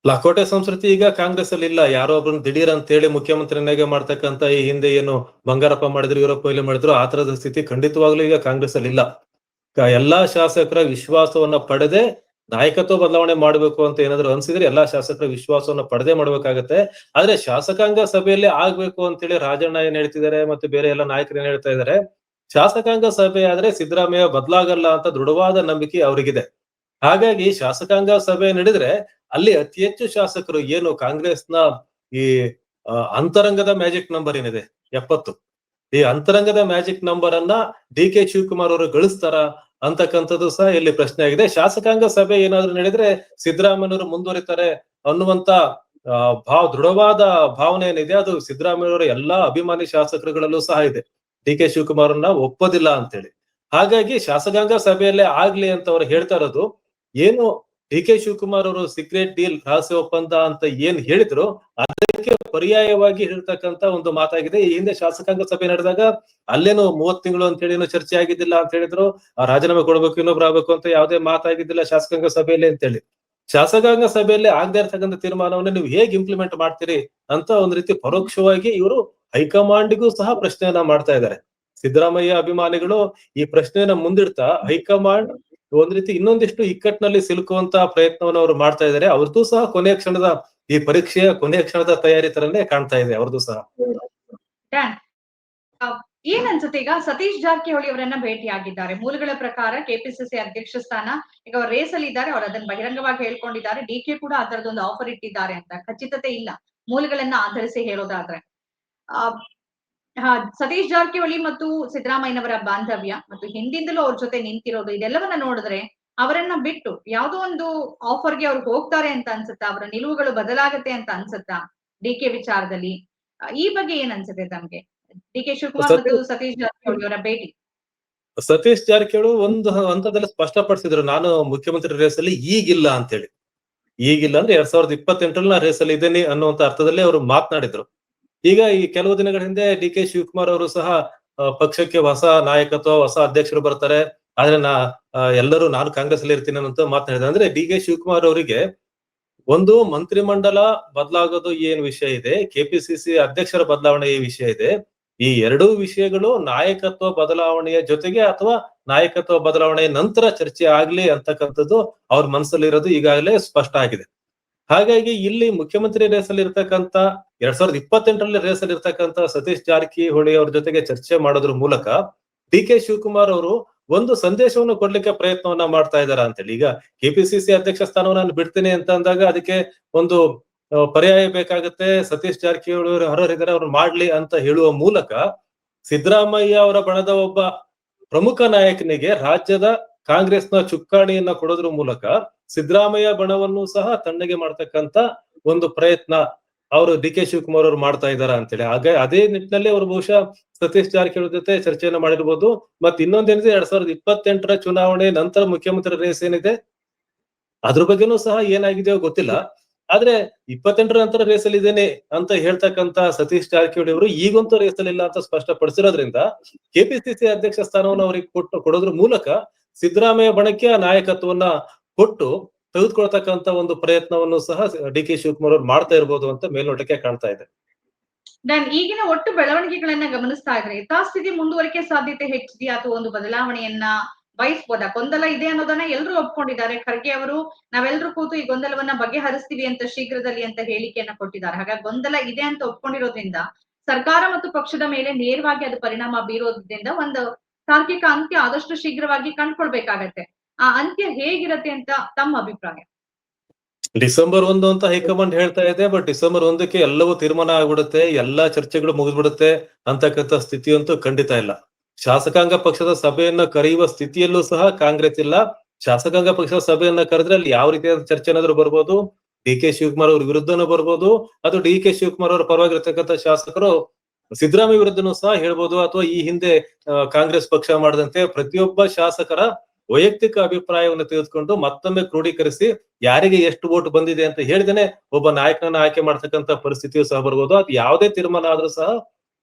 ಲಕೋಟೆ ಸಂಸ್ಕೃತಿ ಈಗ ಕಾಂಗ್ರೆಸ್ ಅಲ್ಲಿ ಇಲ್ಲ. ಯಾರೋ ಒಬ್ರನ್ನ ದಿಢೀರ್ ಅಂತ ಹೇಳಿ ಮುಖ್ಯಮಂತ್ರಿನಾಗೆ ಮಾಡ್ತಕ್ಕಂತ ಈ ಹಿಂದೆ ಏನು ಬಂಗಾರಪ್ಪ ಮಾಡಿದ್ರು, ಯೂರೋಪ್ ಇಲ್ಲಿ ಮಾಡಿದ್ರು, ಆ ತರದ ಸ್ಥಿತಿ ಖಂಡಿತವಾಗ್ಲೂ ಈಗ ಕಾಂಗ್ರೆಸ್ ಅಲ್ಲಿ ಇಲ್ಲ ಎಲ್ಲಾ ಶಾಸಕರ ವಿಶ್ವಾಸವನ್ನ ಪಡೆದೆ ನಾಯಕತ್ವ ಬದಲಾವಣೆ ಮಾಡಬೇಕು ಅಂತ ಏನಾದ್ರು ಅನ್ಸಿದ್ರೆ ಎಲ್ಲಾ ಶಾಸಕರ ವಿಶ್ವಾಸವನ್ನ ಪಡೆದೇ ಮಾಡ್ಬೇಕಾಗತ್ತೆ. ಆದ್ರೆ ಶಾಸಕಾಂಗ ಸಭೆಯಲ್ಲಿ ಆಗ್ಬೇಕು ಅಂತೇಳಿ ರಾಜಣ್ಣ ಏನ್ ಹೇಳ್ತಿದ್ದಾರೆ ಮತ್ತೆ ಬೇರೆ ಎಲ್ಲ ನಾಯಕರು ಏನ್ ಹೇಳ್ತಾ ಇದ್ದಾರೆ? ಶಾಸಕಾಂಗ ಸಭೆ ಆದ್ರೆ ಸಿದ್ದರಾಮಯ್ಯ ಬದಲಾಗಲ್ಲ ಅಂತ ದೃಢವಾದ ನಂಬಿಕೆ ಅವರಿಗಿದೆ. ಹಾಗಾಗಿ ಶಾಸಕಾಂಗ ಸಭೆ ನಡೆದ್ರೆ ಅಲ್ಲಿ ಅತಿ ಹೆಚ್ಚು ಶಾಸಕರು ಏನು? ಕಾಂಗ್ರೆಸ್ನ ಈ ಅಂತರಂಗದ ಮ್ಯಾಜಿಕ್ ನಂಬರ್ ಏನಿದೆ? ಎಪ್ಪತ್ತು. ಈ ಅಂತರಂಗದ ಮ್ಯಾಜಿಕ್ ನಂಬರ್ ಅನ್ನ ಡಿ ಕೆ ಶಿವಕುಮಾರ್ ಅವರು ಗಳಿಸ್ತಾರ ಅಂತಕ್ಕಂಥದ್ದು ಸಹ ಇಲ್ಲಿ ಪ್ರಶ್ನೆ ಆಗಿದೆ. ಶಾಸಕಾಂಗ ಸಭೆ ಏನಾದ್ರು ನಡೆದ್ರೆ ಸಿದ್ದರಾಮಯ್ಯವರು ಮುಂದುವರಿತಾರೆ ಅನ್ನುವಂತ ಭಾವ ದೃಢವಾದ ಭಾವನೆ ಏನಿದೆ? ಅದು ಸಿದ್ದರಾಮಯ್ಯವರ ಎಲ್ಲಾ ಅಭಿಮಾನಿ ಶಾಸಕರುಗಳಲ್ಲೂ ಸಹ ಇದೆ. ಡಿ ಕೆ ಶಿವಕುಮಾರ್ನ ಒಪ್ಪೋದಿಲ್ಲ ಅಂತೇಳಿ. ಹಾಗಾಗಿ ಶಾಸಕಾಂಗ ಸಭೆಯಲ್ಲೇ ಆಗ್ಲಿ ಅಂತ ಅವ್ರು ಹೇಳ್ತಾ ಇರೋದು, ಏನು ಡಿ ಕೆ ಶಿವಕುಮಾರ್ ಅವರು ಸೀಕ್ರೆಟ್ ಡೀಲ್ ರಹಸ್ಯ ಒಪ್ಪಂದ ಅಂತ ಏನ್ ಹೇಳಿದ್ರು, ಅದಕ್ಕೆ ಪರ್ಯಾಯವಾಗಿ ಹೇಳ್ತಕ್ಕಂತ ಒಂದು ಮಾತಾಗಿದೆ. ಈ ಹಿಂದೆ ಶಾಸಕಾಂಗ ಸಭೆ ನಡೆದಾಗ ಅಲ್ಲೇನು ಮೂವತ್ ತಿಂಗಳು ಅಂತ ಹೇಳಿ ಚರ್ಚೆ ಆಗಿದ್ದಿಲ್ಲ ಅಂತ ಹೇಳಿದ್ರು ರಾಜೀನಾಮೆ ಕೊಡ್ಬೇಕು, ಇನ್ನೊಬ್ರು ಆಗ್ಬೇಕು ಅಂತ ಯಾವುದೇ ಮಾತಾಗಿದ್ದಿಲ್ಲ ಶಾಸಕಾಂಗ ಸಭೆಯಲ್ಲಿ ಅಂತೇಳಿ. ಶಾಸಕಾಂಗ ಸಭೆಯಲ್ಲಿ ಆಗದೆ ಇರ್ತಕ್ಕಂಥ ತೀರ್ಮಾನವನ್ನು ನೀವು ಹೇಗೆ ಇಂಪ್ಲಿಮೆಂಟ್ ಮಾಡ್ತೀರಿ ಅಂತ ಒಂದ್ ರೀತಿ ಪರೋಕ್ಷವಾಗಿ ಇವರು ಹೈಕಮಾಂಡ್ಗೂ ಸಹ ಪ್ರಶ್ನೆಯನ್ನ ಮಾಡ್ತಾ ಇದ್ದಾರೆ. ಸಿದ್ದರಾಮಯ್ಯ ಅಭಿಮಾನಿಗಳು ಈ ಪ್ರಶ್ನೆಯನ್ನ ಮುಂದಿಡ್ತಾ ಹೈಕಮಾಂಡ್ ಒಂದ್ ರೀತಿ ಇನ್ನೊಂದಿಷ್ಟು ಇಕ್ಕಟ್ಟಿನಲ್ಲಿ ಸಿಲುಕುವಂತ ಪ್ರಯತ್ನವನ್ನು ಅವರು ಮಾಡ್ತಾ ಇದ್ದಾರೆ. ಅವ್ರದ್ದು ಸಹ ಕೊನೆಯ ಕ್ಷಣದ ಈ ಪರೀಕ್ಷೆಯ ಕೊನೆಯ ಕ್ಷಣದ ತಯಾರಿ ತರನೇ ಕಾಣ್ತಾ ಇದೆ ಅವ್ರದ್ದು ಸಹ. ಏನ್ ಅನ್ಸುತ್ತೆ ಈಗ? ಸತೀಶ್ ಜಾರಕಿಹೊಳಿ ಅವರನ್ನ ಭೇಟಿಯಾಗಿದ್ದಾರೆ. ಮೂಲಗಳ ಪ್ರಕಾರ ಕೆಪಿಸಿಸಿ ಅಧ್ಯಕ್ಷ ಸ್ಥಾನ, ಈಗ ಅವ್ರ ರೇಸ್ ಅಲ್ಲಿ ಇದ್ದಾರೆ, ಅವ್ರು ಅದನ್ನ ಬಹಿರಂಗವಾಗಿ ಹೇಳ್ಕೊಂಡಿದ್ದಾರೆ. ಡಿ ಕೆ ಕೂಡ ಆ ತರದೊಂದು ಆಫರ್ ಇಟ್ಟಿದ್ದಾರೆ ಅಂತ. ಖಚಿತತೆ ಇಲ್ಲ. ಮೂಲಗಳನ್ನ ಆಧರಿಸಿ ಹೇಳೋದಾದ್ರೆ. ಸತೀಶ್ ಜಾರಕಿಹೊಳಿ ಮತ್ತು ಸಿದ್ದರಾಮಯ್ಯನವರ ಬಾಂಧವ್ಯ ಮತ್ತು ಹಿಂದಿಂದಲೂ ಅವ್ರ ಜೊತೆ ನಿಂತಿರೋದು ಇದೆಲ್ಲವನ್ನ ನೋಡಿದ್ರೆ ಅವರನ್ನ ಬಿಟ್ಟು ಯಾವುದೋ ಒಂದು ಆಫರ್ಗೆ ಅವ್ರು ಹೋಗ್ತಾರೆ ಅಂತ ಅನ್ಸುತ್ತಾ? ಅವರ ನಿಲುವುಗಳು ಬದಲಾಗತ್ತೆ ಅಂತ ಅನ್ಸುತ್ತಾ? ಡಿ ಕೆ ವಿಚಾರದಲ್ಲಿ? ಈ ಬಗ್ಗೆ ಏನ್ ಅನ್ಸುತ್ತೆ ತಮ್ಗೆ? ಡಿ ಕೆ ಶಿವಕುಮಾರ್ ಸತೀಶ್- ಮತ್ತು ಸತೀಶ್ ಜಾರಕಿಹೊಳಿ ಅವರ ಭೇಟಿ. ಸತೀಶ್ ಜಾರಕಿಹೊಳಿ ಒಂದು ಹಂತದಲ್ಲಿ ಸ್ಪಷ್ಟಪಡಿಸಿದ್ರು ನಾನು ಮುಖ್ಯಮಂತ್ರಿ ರೇಸ್ ಅಲ್ಲಿ ಈಗಿಲ್ಲ ಅಂತೇಳಿ ಈಗಿಲ್ಲ ಅಂದ್ರೆ ಎರಡ್ ಸಾವಿರದ ಇಪ್ಪತ್ತೆಂಟರಲ್ಲಿ ನಾ ರೇಸ್ ಅಲ್ಲಿ ಇದ್ದೇನೆ ಅನ್ನುವಂತ ಅರ್ಥದಲ್ಲಿ ಅವರು ಮಾತನಾಡಿದ್ರು. ಈಗ ಈ ಕೆಲವು ದಿನಗಳ ಹಿಂದೆ ಡಿ ಕೆ ಶಿವಕುಮಾರ್ ಅವರು ಸಹ ಪಕ್ಷಕ್ಕೆ ಹೊಸ ನಾಯಕತ್ವ, ಹೊಸ ಅಧ್ಯಕ್ಷರು ಬರ್ತಾರೆ. ಆದ್ರೆ ನಾ ಎಲ್ಲರೂ ನಾನು ಕಾಂಗ್ರೆಸ್ ಅಲ್ಲಿ ಇರ್ತೀನಿ ಅಂತ ಮಾತನಾಡಿದೆ ಅಂದ್ರೆ ಡಿ ಕೆ ಶಿವಕುಮಾರ್ ಅವರಿಗೆ ಒಂದು ಮಂತ್ರಿಮಂಡಲ ಬದಲಾಗೋದು ಏನ್ ವಿಷಯ ಇದೆ? ಕೆಪಿಸಿಸಿ ಅಧ್ಯಕ್ಷರ ಬದಲಾವಣೆ ಈ ವಿಷಯ ಇದೆ? ಈ ಎರಡೂ ವಿಷಯಗಳು ನಾಯಕತ್ವ ಬದಲಾವಣೆಯ ಜೊತೆಗೆ ಅಥವಾ ನಾಯಕತ್ವ ಬದಲಾವಣೆಯ ನಂತರ ಚರ್ಚೆ ಆಗ್ಲಿ ಅಂತಕ್ಕಂಥದ್ದು ಅವ್ರ ಮನಸ್ಸಲ್ಲಿರೋದು ಈಗಾಗಲೇ ಸ್ಪಷ್ಟ ಆಗಿದೆ. ಹಾಗಾಗಿ ಇಲ್ಲಿ ಮುಖ್ಯಮಂತ್ರಿ ರೇಸ್ ಅಲ್ಲಿ ಇರ್ತಕ್ಕಂತ ಎರಡ್ ಸಾವಿರದ ಇಪ್ಪತ್ತೆಂಟರಲ್ಲಿ ರೇಸ್ ಅಲ್ಲಿ ಇರ್ತಕ್ಕಂತ ಸತೀಶ್ ಜಾರಕಿಹೊಳಿ ಅವ್ರ ಜೊತೆಗೆ ಚರ್ಚೆ ಮಾಡೋದ್ರ ಮೂಲಕ ಡಿ ಕೆ ಶಿವಕುಮಾರ್ ಅವರು ಒಂದು ಸಂದೇಶವನ್ನು ಕೊಡ್ಲಿಕ್ಕೆ ಪ್ರಯತ್ನವನ್ನ ಮಾಡ್ತಾ ಇದಾರ ಅಂತೇಳಿ. ಈಗ ಕೆಪಿಸಿಸಿ ಅಧ್ಯಕ್ಷ ಸ್ಥಾನವನ್ನು ನಾನು ಬಿಡ್ತೀನಿ ಅಂತ ಅಂದಾಗ ಅದಕ್ಕೆ ಒಂದು ಪರ್ಯಾಯ ಬೇಕಾಗುತ್ತೆ, ಸತೀಶ್ ಜಾರಕಿಹೊಳಿ ಅವರು ಅರ್ಹರಿದ್ದಾರೆ ಅವ್ರು ಮಾಡ್ಲಿ ಅಂತ ಹೇಳುವ ಮೂಲಕ ಸಿದ್ದರಾಮಯ್ಯ ಅವರ ಬಣದ ಒಬ್ಬ ಪ್ರಮುಖ ನಾಯಕನಿಗೆ ರಾಜ್ಯದ ಕಾಂಗ್ರೆಸ್ನ ಚುಕ್ಕಾಣಿಯನ್ನ ಕೊಡೋದ್ರ ಮೂಲಕ ಸಿದ್ದರಾಮಯ್ಯ ಬಣವನ್ನು ಸಹ ತಣ್ಣಗೆ ಮಾಡ್ತಕ್ಕಂತ ಒಂದು ಪ್ರಯತ್ನ ಅವರು ಡಿ ಕೆ ಶಿವಕುಮಾರ್ ಅವರು ಮಾಡ್ತಾ ಇದಾರ ಅಂತೇಳಿ. ಹಾಗೆ ಅದೇ ನಿಟ್ಟಿನಲ್ಲಿ ಅವರು ಬಹುಶಃ ಸತೀಶ್ ಜಾರಕಿಹೊಳಿ ಜೊತೆ ಚರ್ಚೆಯನ್ನು ಮಾಡಿರ್ಬೋದು. ಮತ್ತೆ ಇನ್ನೊಂದೇನಿದೆ ಎರಡ್ ಸಾವಿರದ ಇಪ್ಪತ್ತೆಂಟರ ಚುನಾವಣೆ ನಂತರ ಮುಖ್ಯಮಂತ್ರಿ ರೇಸ್ ಏನಿದೆ? ಅದ್ರ ಬಗ್ಗೆನೂ ಸಹ ಏನಾಗಿದೆಯೋ ಗೊತ್ತಿಲ್ಲ. ಆದ್ರೆ ಇಪ್ಪತ್ತೆಂಟರ ನಂತರ ರೇಸ್ ಅಲ್ಲಿ ಇದೇನೆ ಅಂತ ಹೇಳ್ತಕ್ಕಂತ ಸತೀಶ್ ಜಾರಕಿಹೊಳಿ ಅವರು ಈಗಂತೂ ರೇಸ್ ಅಲ್ಲಿ ಇಲ್ಲ ಅಂತ ಸ್ಪಷ್ಟಪಡಿಸಿರೋದ್ರಿಂದ ಕೆಪಿಸಿಸಿ ಅಧ್ಯಕ್ಷ ಸ್ಥಾನವನ್ನು ಅವರಿಗೆ ಕೊಟ್ಟು ಕೊಡೋದ್ರ ಮೂಲಕ ಸಿದ್ದರಾಮಯ್ಯ ಬಣಕ್ಕೆ ಆ ನಾಯಕತ್ವವನ್ನ ಕೊಟ್ಟು ತೆಗೆದುಕೊಳ್ತಕ್ಕಂತ ಒಂದು ಪ್ರಯತ್ನವನ್ನು ಸಹ ಡಿ ಕೆ ಶಿವಕುಮಾರ್ ಅವರು ಮಾಡ್ತಾ ಇರಬಹುದು ಅಂತ ಮೇಲ್ನೋಟಕ್ಕೆ ಕಾಣ್ತಾ ಇದೆ. ನಾನು ಈಗಿನ ಒಟ್ಟು ಬೆಳವಣಿಗೆಗಳನ್ನ ಗಮನಿಸ್ತಾ ಇದ್ರೆ ಯಥಾಸ್ಥಿತಿ ಮುಂದುವರಿಕೆ ಸಾಧ್ಯತೆ ಹೆಚ್ಚಿದೆಯಾ ಅಥವಾ ಒಂದು ಬದಲಾವಣೆಯನ್ನ ಬಯಸ್ಬೋದಾ? ಗೊಂದಲ ಇದೆ ಅನ್ನೋದನ್ನ ಎಲ್ಲರೂ ಒಪ್ಕೊಂಡಿದ್ದಾರೆ. ಖರ್ಗೆ ಅವರು ನಾವೆಲ್ಲರೂ ಕೂತು ಈ ಗೊಂದಲವನ್ನ ಬಗೆಹರಿಸ್ತೀವಿ ಅಂತ ಶೀಘ್ರದಲ್ಲಿ ಅಂತ ಹೇಳಿಕೆಯನ್ನ ಕೊಟ್ಟಿದ್ದಾರೆ. ಹಾಗಾಗಿ ಗೊಂದಲ ಇದೆ ಅಂತ ಒಪ್ಕೊಂಡಿರೋದ್ರಿಂದ ಸರ್ಕಾರ ಮತ್ತು ಪಕ್ಷದ ಮೇಲೆ ನೇರವಾಗಿ ಅದು ಪರಿಣಾಮ ಬೀರೋದ್ರಿಂದ ಒಂದು ತಾರ್ಕಿಕ ಅಂತ್ಯ ಆದಷ್ಟು ಶೀಘ್ರವಾಗಿ ಕಂಡ್ಕೊಳ್ಬೇಕಾಗತ್ತೆ. ಆ ಅಂತ್ಯ ಹೇಗಿರತ್ತೆ ಅಂತ ತಮ್ಮ ಅಭಿಪ್ರಾಯ. ಡಿಸೆಂಬರ್ ಒಂದು ಅಂತ ಹೈಕಮಾಂಡ್ ಹೇಳ್ತಾ ಇದೆ, ಬಟ್ ಡಿಸೆಂಬರ್ ಒಂದಕ್ಕೆ ಎಲ್ಲವೂ ತೀರ್ಮಾನ ಆಗ್ಬಿಡುತ್ತೆ, ಎಲ್ಲಾ ಚರ್ಚೆಗಳು ಮುಗಿದ್ಬಿಡುತ್ತೆ ಅಂತಕ್ಕಂಥ ಸ್ಥಿತಿಯಂತೂ ಖಂಡಿತ ಇಲ್ಲ. ಶಾಸಕಾಂಗ ಪಕ್ಷದ ಸಭೆಯನ್ನ ಕರೆಯುವ ಸ್ಥಿತಿಯಲ್ಲೂ ಸಹ ಕಾಂಗ್ರೆಸ್ ಇಲ್ಲ. ಶಾಸಕಾಂಗ ಪಕ್ಷದ ಸಭೆಯನ್ನ ಕರೆದ್ರೆ ಅಲ್ಲಿ ಯಾವ ರೀತಿಯಾದ ಚರ್ಚೆ ಏನಾದ್ರು ಬರ್ಬೋದು? ಡಿ ಕೆ ಶಿವಕುಮಾರ್ ಅವ್ರ ವಿರುದ್ಧನೂ ಬರ್ಬೋದು. ಅಥವಾ ಡಿ ಕೆ ಶಿವಕುಮಾರ್ ಅವರ ಪರವಾಗಿರ್ತಕ್ಕಂಥ ಶಾಸಕರು ಸಿದ್ದರಾಮಯ್ಯ ವಿರುದ್ಧನೂ ಸಹ ಹೇಳ್ಬೋದು. ಅಥವಾ ಈ ಹಿಂದೆ ಕಾಂಗ್ರೆಸ್ ಪಕ್ಷ ಮಾಡದಂತೆ ಪ್ರತಿಯೊಬ್ಬ ಶಾಸಕರ ವೈಯಕ್ತಿಕ ಅಭಿಪ್ರಾಯವನ್ನು ತೆಗೆದುಕೊಂಡು ಮತ್ತೊಮ್ಮೆ ಕ್ರೋಢೀಕರಿಸಿ ಯಾರಿಗೆ ಎಷ್ಟು ವೋಟ್ ಬಂದಿದೆ ಅಂತ ಹೇಳಿದೇನೆ ಒಬ್ಬ ನಾಯಕನನ್ನ ಆಯ್ಕೆ ಮಾಡ್ತಕ್ಕಂತ ಪರಿಸ್ಥಿತಿಯು ಸಹ ಬರ್ಬೋದು. ಅದು ಯಾವುದೇ ತೀರ್ಮಾನ ಆದ್ರೂ ಸಹ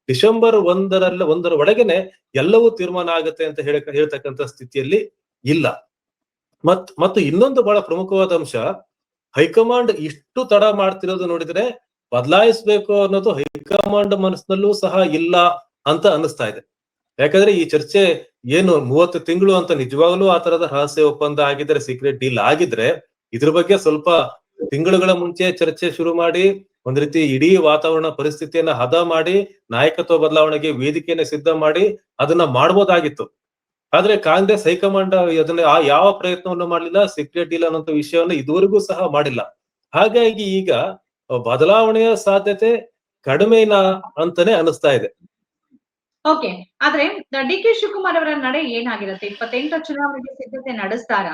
ಡಿಸೆಂಬರ್ ಒಂದರಲ್ಲ, ಒಂದರ ಒಳಗೇನೆ ಎಲ್ಲವೂ ತೀರ್ಮಾನ ಆಗುತ್ತೆ ಅಂತ ಹೇಳ ಹೇಳ್ತಕ್ಕಂತ ಸ್ಥಿತಿಯಲ್ಲಿ ಇಲ್ಲ. ಮತ್, ಮತ್ತು ಇನ್ನೊಂದು ಬಹಳ ಪ್ರಮುಖವಾದ ಅಂಶ, ಹೈಕಮಾಂಡ್ ಇಷ್ಟು ತಡ ಮಾಡ್ತಿರೋದು ನೋಡಿದ್ರೆ ಬದಲಾಯಿಸಬೇಕು ಅನ್ನೋದು ಹೈಕಮಾಂಡ್ ಮನಸ್ಸಿನಲ್ಲೂ ಸಹ ಇಲ್ಲ ಅಂತ ಅನಿಸ್ತಾ ಇದೆ. ಯಾಕಂದ್ರೆ ಈ ಚರ್ಚೆ ಏನು ಮೂವತ್ತು ತಿಂಗಳು ಅಂತ ನಿಜವಾಗ್ಲೂ ಆ ತರದ ರಹಸ್ಯ ಒಪ್ಪಂದ ಆಗಿದ್ರೆ ಸೀಕ್ರೆಟ್ ಡೀಲ್ ಆಗಿದ್ರೆ ಇದ್ರ ಬಗ್ಗೆ ಸ್ವಲ್ಪ ತಿಂಗಳುಗಳ ಮುಂಚೆ ಚರ್ಚೆ ಶುರು ಮಾಡಿ, ಒಂದ್ ರೀತಿ ಇಡೀ ವಾತಾವರಣ ಪರಿಸ್ಥಿತಿಯನ್ನ ಹದ ಮಾಡಿ, ನಾಯಕತ್ವ ಬದಲಾವಣೆಗೆ ವೇದಿಕೆಯನ್ನ ಸಿದ್ಧ ಮಾಡಿ ಅದನ್ನ ಮಾಡ್ಬೋದಾಗಿತ್ತು. ಆದ್ರೆ ಕಾಂಗ್ರೆಸ್ ಹೈಕಮಾಂಡ್ ಅದನ್ನ ಆ ಯಾವ ಪ್ರಯತ್ನವನ್ನು ಮಾಡಲಿಲ್ಲ ಸೀಕ್ರೆಟ್ ಡೀಲ್ ಅನ್ನೋ ವಿಷಯವನ್ನು ಇದುವರೆಗೂ ಸಹ ಮಾಡಿಲ್ಲ. ಹಾಗಾಗಿ ಈಗ ಬದಲಾವಣೆಯ ಸಾಧ್ಯತೆ ಕಡಿಮೆನಾ ಅಂತಾನೆ ಅನಿಸ್ತಾ ಇದೆ. ಓಕೆ ಆದ್ರೆ ಡಿ ಕೆ ಶಿವಕುಮಾರ್ ಅವರ ನಡೆ ಏನಾಗಿರುತ್ತೆ? ಇಪ್ಪತ್ತೆಂಟರ ಚುನಾವಣೆಗೆ ಸಿದ್ಧತೆ ನಡೆಸ್ತಾರ?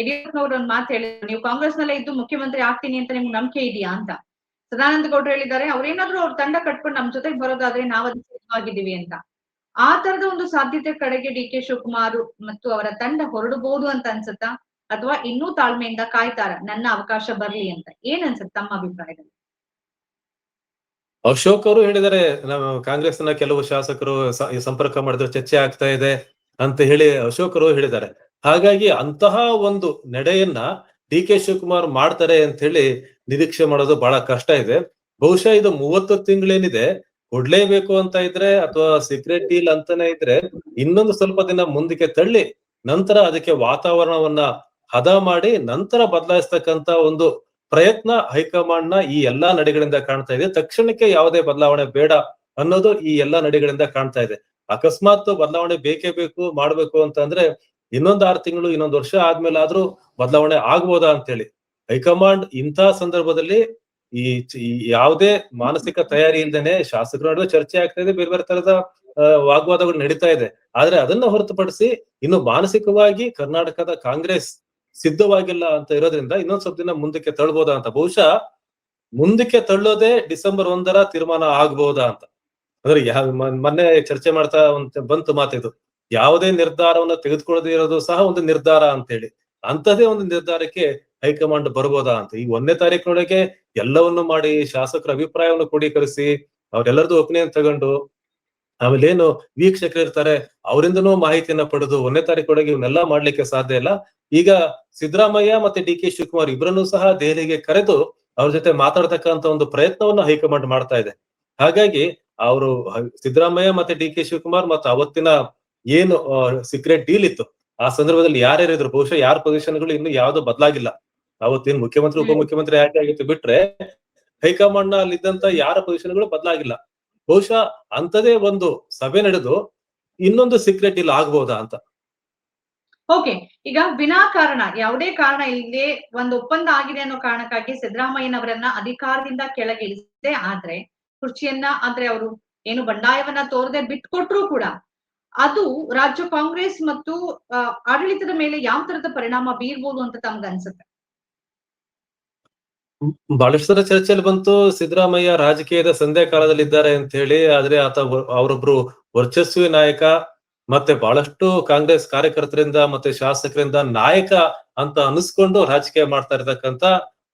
ಯಡಿಯೂರಪ್ಪನವರು ಒಂದು ಮಾತು ಹೇಳಿದ್ರು, ನೀವು ಕಾಂಗ್ರೆಸ್ ನಲ್ಲೇ ಇದ್ದು ಮುಖ್ಯಮಂತ್ರಿ ಆಗ್ತೀನಿ ಅಂತ ನಿಮ್ಗೆ ನಂಬಿಕೆ ಇದೆಯಾ? ಅಂತ. ಸದಾನಂದ ಗೌಡ್ರು ಹೇಳಿದ್ದಾರೆ ಅವ್ರೇನಾದ್ರೂ ಅವ್ರ ತಂಡ ಕಟ್ಕೊಂಡು ನಮ್ ಜೊತೆಗೆ ಬರೋದಾದ್ರೆ ನಾವು ಸಿದ್ಧವಾಗಿದ್ದೀವಿ ಅಂತ. ಆ ತರದ ಒಂದು ಸಾಧ್ಯತೆ ಕಡೆಗೆ ಡಿ ಕೆ ಶಿವಕುಮಾರ್ ಮತ್ತು ಅವರ ತಂಡ ಹೊರಡಬಹುದು ಅಂತ ಅನ್ಸುತ್ತಾ? ಅಥವಾ ಇನ್ನೂ ತಾಳ್ಮೆಯಿಂದ ಕಾಯ್ತಾರ? ನನ್ನ ಅವಕಾಶ ಬರ್ಲಿ ಅಂತ. ಏನ್ ಅನ್ಸುತ್ತೆ ತಮ್ಮ ಅಭಿಪ್ರಾಯದಲ್ಲಿ? ಅಶೋಕ್ ಅವರು ಹೇಳಿದ್ದಾರೆ ಕಾಂಗ್ರೆಸ್ನ ಕೆಲವು ಶಾಸಕರು ಸಂಪರ್ಕ ಮಾಡಿದ್ರೆ ಚರ್ಚೆ ಆಗ್ತಾ ಇದೆ ಅಂತ ಹೇಳಿ ಅಶೋಕ್ ಅವರು ಹೇಳಿದ್ದಾರೆ. ಹಾಗಾಗಿ ಅಂತಹ ಒಂದು ನಡೆಯನ್ನ ಡಿ ಕೆ ಶಿವಕುಮಾರ್ ಮಾಡ್ತಾರೆ ಅಂತ ಹೇಳಿ ನಿರೀಕ್ಷೆ ಮಾಡೋದು ಬಹಳ ಕಷ್ಟ ಇದೆ. ಬಹುಶಃ ಇದು ಮೂವತ್ತು ತಿಂಗಳೇನಿದೆ, ಕೊಡ್ಲೇಬೇಕು ಅಂತ ಇದ್ರೆ ಅಥವಾ ಸೀಕ್ರೆಟ್ ಡೀಲ್ ಅಂತಾನೆ ಇದ್ರೆ ಇನ್ನೊಂದು ಸ್ವಲ್ಪ ದಿನ ಮುಂದಕ್ಕೆ ತಳ್ಳಿ, ನಂತರ ಅದಕ್ಕೆ ವಾತಾವರಣವನ್ನ ಹದ ಮಾಡಿ ನಂತರ ಬದಲಾಯಿಸ್ತಕ್ಕಂತ ಒಂದು ಪ್ರಯತ್ನ ಹೈಕಮಾಂಡ್ನ ಈ ಎಲ್ಲಾ ನಡೆಗಳಿಂದ ಕಾಣ್ತಾ ಇದೆ. ತಕ್ಷಣಕ್ಕೆ ಯಾವುದೇ ಬದಲಾವಣೆ ಬೇಡ ಅನ್ನೋದು ಈ ಎಲ್ಲಾ ನಡೆಗಳಿಂದ ಕಾಣ್ತಾ ಇದೆ. ಅಕಸ್ಮಾತ್ ಬದಲಾವಣೆ ಬೇಕೇ ಬೇಕು, ಮಾಡ್ಬೇಕು ಅಂತ ಅಂದ್ರೆ ಇನ್ನೊಂದ್ ಆರು ತಿಂಗಳು, ಇನ್ನೊಂದ್ ವರ್ಷ ಆದ್ಮೇಲೆ ಆದ್ರೂ ಬದಲಾವಣೆ ಆಗ್ಬೋದಾ ಅಂತೇಳಿ. ಹೈಕಮಾಂಡ್ ಇಂತಹ ಸಂದರ್ಭದಲ್ಲಿ ಈ ಯಾವುದೇ ಮಾನಸಿಕ ತಯಾರಿ ಇಲ್ದೇನೆ ಶಾಸಕರ ನಡುವೆ ಚರ್ಚೆ ಆಗ್ತಾ ಇದೆ, ಬೇರೆ ಬೇರೆ ತರದ ವಾಗ್ವಾದಗಳು ನಡೀತಾ ಇದೆ. ಆದ್ರೆ ಅದನ್ನ ಹೊರತುಪಡಿಸಿ ಇನ್ನು ಮಾನಸಿಕವಾಗಿ ಕರ್ನಾಟಕದ ಕಾಂಗ್ರೆಸ್ ಸಿದ್ಧವಾಗಿಲ್ಲ ಅಂತ ಇರೋದ್ರಿಂದ ಇನ್ನೊಂದ್ ಸ್ವಲ್ಪ ದಿನ ಮುಂದಕ್ಕೆ ತಳ್ಬೋದಾ ಅಂತ. ಬಹುಶಃ ಮುಂದಕ್ಕೆ ತಳ್ಳೋದೇ ಡಿಸೆಂಬರ್ ಒಂದರ ತೀರ್ಮಾನ ಆಗ್ಬಹುದಾ ಅಂತ. ಅಂದ್ರೆ ಯಾವ ಮೊನ್ನೆ ಚರ್ಚೆ ಮಾಡ್ತಾ ಒಂದ್ ಬಂತು ಮಾತಿದು. ಯಾವುದೇ ನಿರ್ಧಾರವನ್ನ ತೆಗೆದುಕೊಳ್ಳದೇ ಇರೋದು ಸಹ ಒಂದು ನಿರ್ಧಾರ ಅಂತ ಹೇಳಿ ಅಂತದೇ ಒಂದು ನಿರ್ಧಾರಕ್ಕೆ ಹೈಕಮಾಂಡ್ ಬರ್ಬೋದಾ ಅಂತ. ಈ ಒಂದನೇ ತಾರೀಕಿನೊಳಗೆ ಎಲ್ಲವನ್ನು ಮಾಡಿ ಶಾಸಕರ ಅಭಿಪ್ರಾಯವನ್ನು ಕ್ರೋಢೀಕರಿಸಿ ಅವ್ರೆಲ್ಲರದು ಒಪಿನಿಯನ್ ತಗೊಂಡು ಆಮೇಲೆ ಏನು ವೀಕ್ಷಕರು ಇರ್ತಾರೆ, ಅವರಿಂದನೂ ಮಾಹಿತಿಯನ್ನ ಪಡೆದು ಒಂದನೇ ತಾರೀಕೊಳಗೆ ಇವನ್ನೆಲ್ಲ ಮಾಡ್ಲಿಕ್ಕೆ ಸಾಧ್ಯ ಇಲ್ಲ. ಈಗ ಸಿದ್ದರಾಮಯ್ಯ ಮತ್ತೆ ಡಿ ಕೆ ಶಿವಕುಮಾರ್ ಇಬ್ಬರನ್ನು ಸಹ ದೆಹಲಿಗೆ ಕರೆದು ಅವ್ರ ಜೊತೆ ಮಾತಾಡ್ತಕ್ಕಂತ ಒಂದು ಪ್ರಯತ್ನವನ್ನ ಹೈಕಮಾಂಡ್ ಮಾಡ್ತಾ ಇದೆ. ಹಾಗಾಗಿ ಅವರು ಸಿದ್ದರಾಮಯ್ಯ ಮತ್ತೆ ಡಿ ಕೆ ಶಿವಕುಮಾರ್ ಮತ್ತೆ ಅವತ್ತಿನ ಏನು ಸೀಕ್ರೆಟ್ ಡೀಲ್ ಇತ್ತು, ಆ ಸಂದರ್ಭದಲ್ಲಿ ಯಾರ್ಯಾರಿದ್ರು ಬಹುಶಃ ಯಾರ ಪೊಸಿಷನ್ಗಳು ಇನ್ನು ಯಾವ್ದು ಬದಲಾಗಿಲ್ಲ. ಅವತ್ತೇನು ಮುಖ್ಯಮಂತ್ರಿ. ಉಪಮುಖ್ಯಮಂತ್ರಿ ಆಗಿತ್ತು ಬಿಟ್ರೆ ಹೈಕಮಾಂಡ್ನ ಅಲ್ಲಿದ್ದಂತ ಯಾರ ಪೊಸಿಷನ್ಗಳು ಬದಲಾಗಿಲ್ಲ. ಬಹುಶಃ ಅಂತದೇ ಒಂದು ಸಭೆ ನಡೆದು ಇನ್ನೊಂದು ಸೀಕ್ರೆಟ್ ಇಲ್ಲಿ ಆಗ್ಬಹುದಾ ಅಂತ. ಓಕೆ ಈಗ ವಿನಾಕಾರಣ, ಯಾವುದೇ ಕಾರಣ ಇಲ್ಲದೆ ಒಂದು ಒಪ್ಪಂದ ಆಗಿದೆ ಅನ್ನೋ ಕಾರಣಕ್ಕಾಗಿ ಸಿದ್ದರಾಮಯ್ಯನವರನ್ನ ಅಧಿಕಾರದಿಂದ ಕೆಳಗೆ ಇಳಿಸದೆ ಆದ್ರೆ ಕುರ್ಚಿಯನ್ನ ಆದ್ರೆ ಅವರು ಏನು ಬಂಡಾಯವನ್ನ ತೋರದೆ ಬಿಟ್ಕೊಟ್ರು ಕೂಡ ಅದು ರಾಜ್ಯ ಕಾಂಗ್ರೆಸ್ ಮತ್ತು ಆಡಳಿತದ ಮೇಲೆ ಯಾವ ತರದ ಪರಿಣಾಮ ಬೀರ್ಬೋದು ಅಂತ ತಮ್ಗೆ ಅನ್ಸುತ್ತೆ ಬಹಳಷ್ಟು ಜನ ಚರ್ಚೆಯಲ್ಲಿ ಬಂತು, ಸಿದ್ದರಾಮಯ್ಯ ರಾಜಕೀಯದ ಸಂಧ್ಯಾ ಕಾಲದಲ್ಲಿದ್ದಾರೆ ಅಂತ ಹೇಳಿ, ಆದ್ರೆ ಆತ ಅವರೊಬ್ರು ವರ್ಚಸ್ವಿ ನಾಯಕ, ಮತ್ತೆ ಬಹಳಷ್ಟು ಕಾಂಗ್ರೆಸ್ ಕಾರ್ಯಕರ್ತರಿಂದ ಮತ್ತೆ ಶಾಸಕರಿಂದ ನಾಯಕ ಅಂತ ಅನಿಸ್ಕೊಂಡು ರಾಜಕೀಯ ಮಾಡ್ತಾ ಇರ್ತಕ್ಕಂತ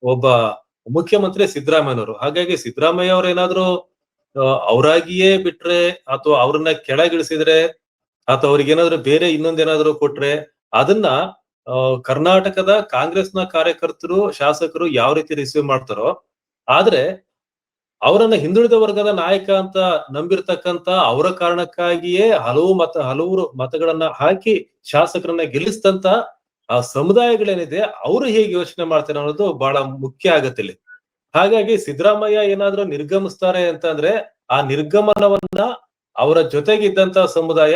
ಒಬ್ಬ ಮುಖ್ಯಮಂತ್ರಿ ಸಿದ್ದರಾಮಯ್ಯನವರು. ಹಾಗಾಗಿ ಸಿದ್ದರಾಮಯ್ಯ ಅವ್ರ ಏನಾದ್ರು ಅವರಾಗಿಯೇ ಬಿಟ್ರೆ ಅಥವಾ ಅವ್ರನ್ನ ಕೆಳಗಿಳಿಸಿದ್ರೆ, ಅಥವಾ ಅವ್ರಿಗೇನಾದ್ರು ಬೇರೆ ಇನ್ನೊಂದೇನಾದ್ರು ಕೊಟ್ರೆ, ಅದನ್ನ ಕರ್ನಾಟಕದ ಕಾಂಗ್ರೆಸ್ನ ಕಾರ್ಯಕರ್ತರು, ಶಾಸಕರು ಯಾವ ರೀತಿ ರಿಸೀವ್ ಮಾಡ್ತಾರೋ, ಆದ್ರೆ ಅವರನ್ನ ಹಿಂದುಳಿದ ವರ್ಗದ ನಾಯಕ ಅಂತ ನಂಬಿರ್ತಕ್ಕಂತ ಅವರ ಕಾರಣಕ್ಕಾಗಿಯೇ ಹಲವು ಮತ ಹಲವು ಮತಗಳನ್ನ ಹಾಕಿ ಶಾಸಕರನ್ನ ಗೆಲ್ಲಿಸಿದಂತ ಆ ಸಮುದಾಯಗಳೇನಿದೆ, ಅವರು ಹೇಗೆ ಯೋಚನೆ ಮಾಡ್ತಾರೆ ಅನ್ನೋದು ಬಹಳ ಮುಖ್ಯ ಆಗತ್ತೆ ಇಲ್ಲಿ. ಹಾಗಾಗಿ ಸಿದ್ದರಾಮಯ್ಯ ಏನಾದ್ರೂ ನಿರ್ಗಮಿಸ್ತಾರೆ ಅಂತಂದ್ರೆ ಆ ನಿರ್ಗಮನವನ್ನ ಅವರ ಜೊತೆಗಿದ್ದಂತ ಸಮುದಾಯ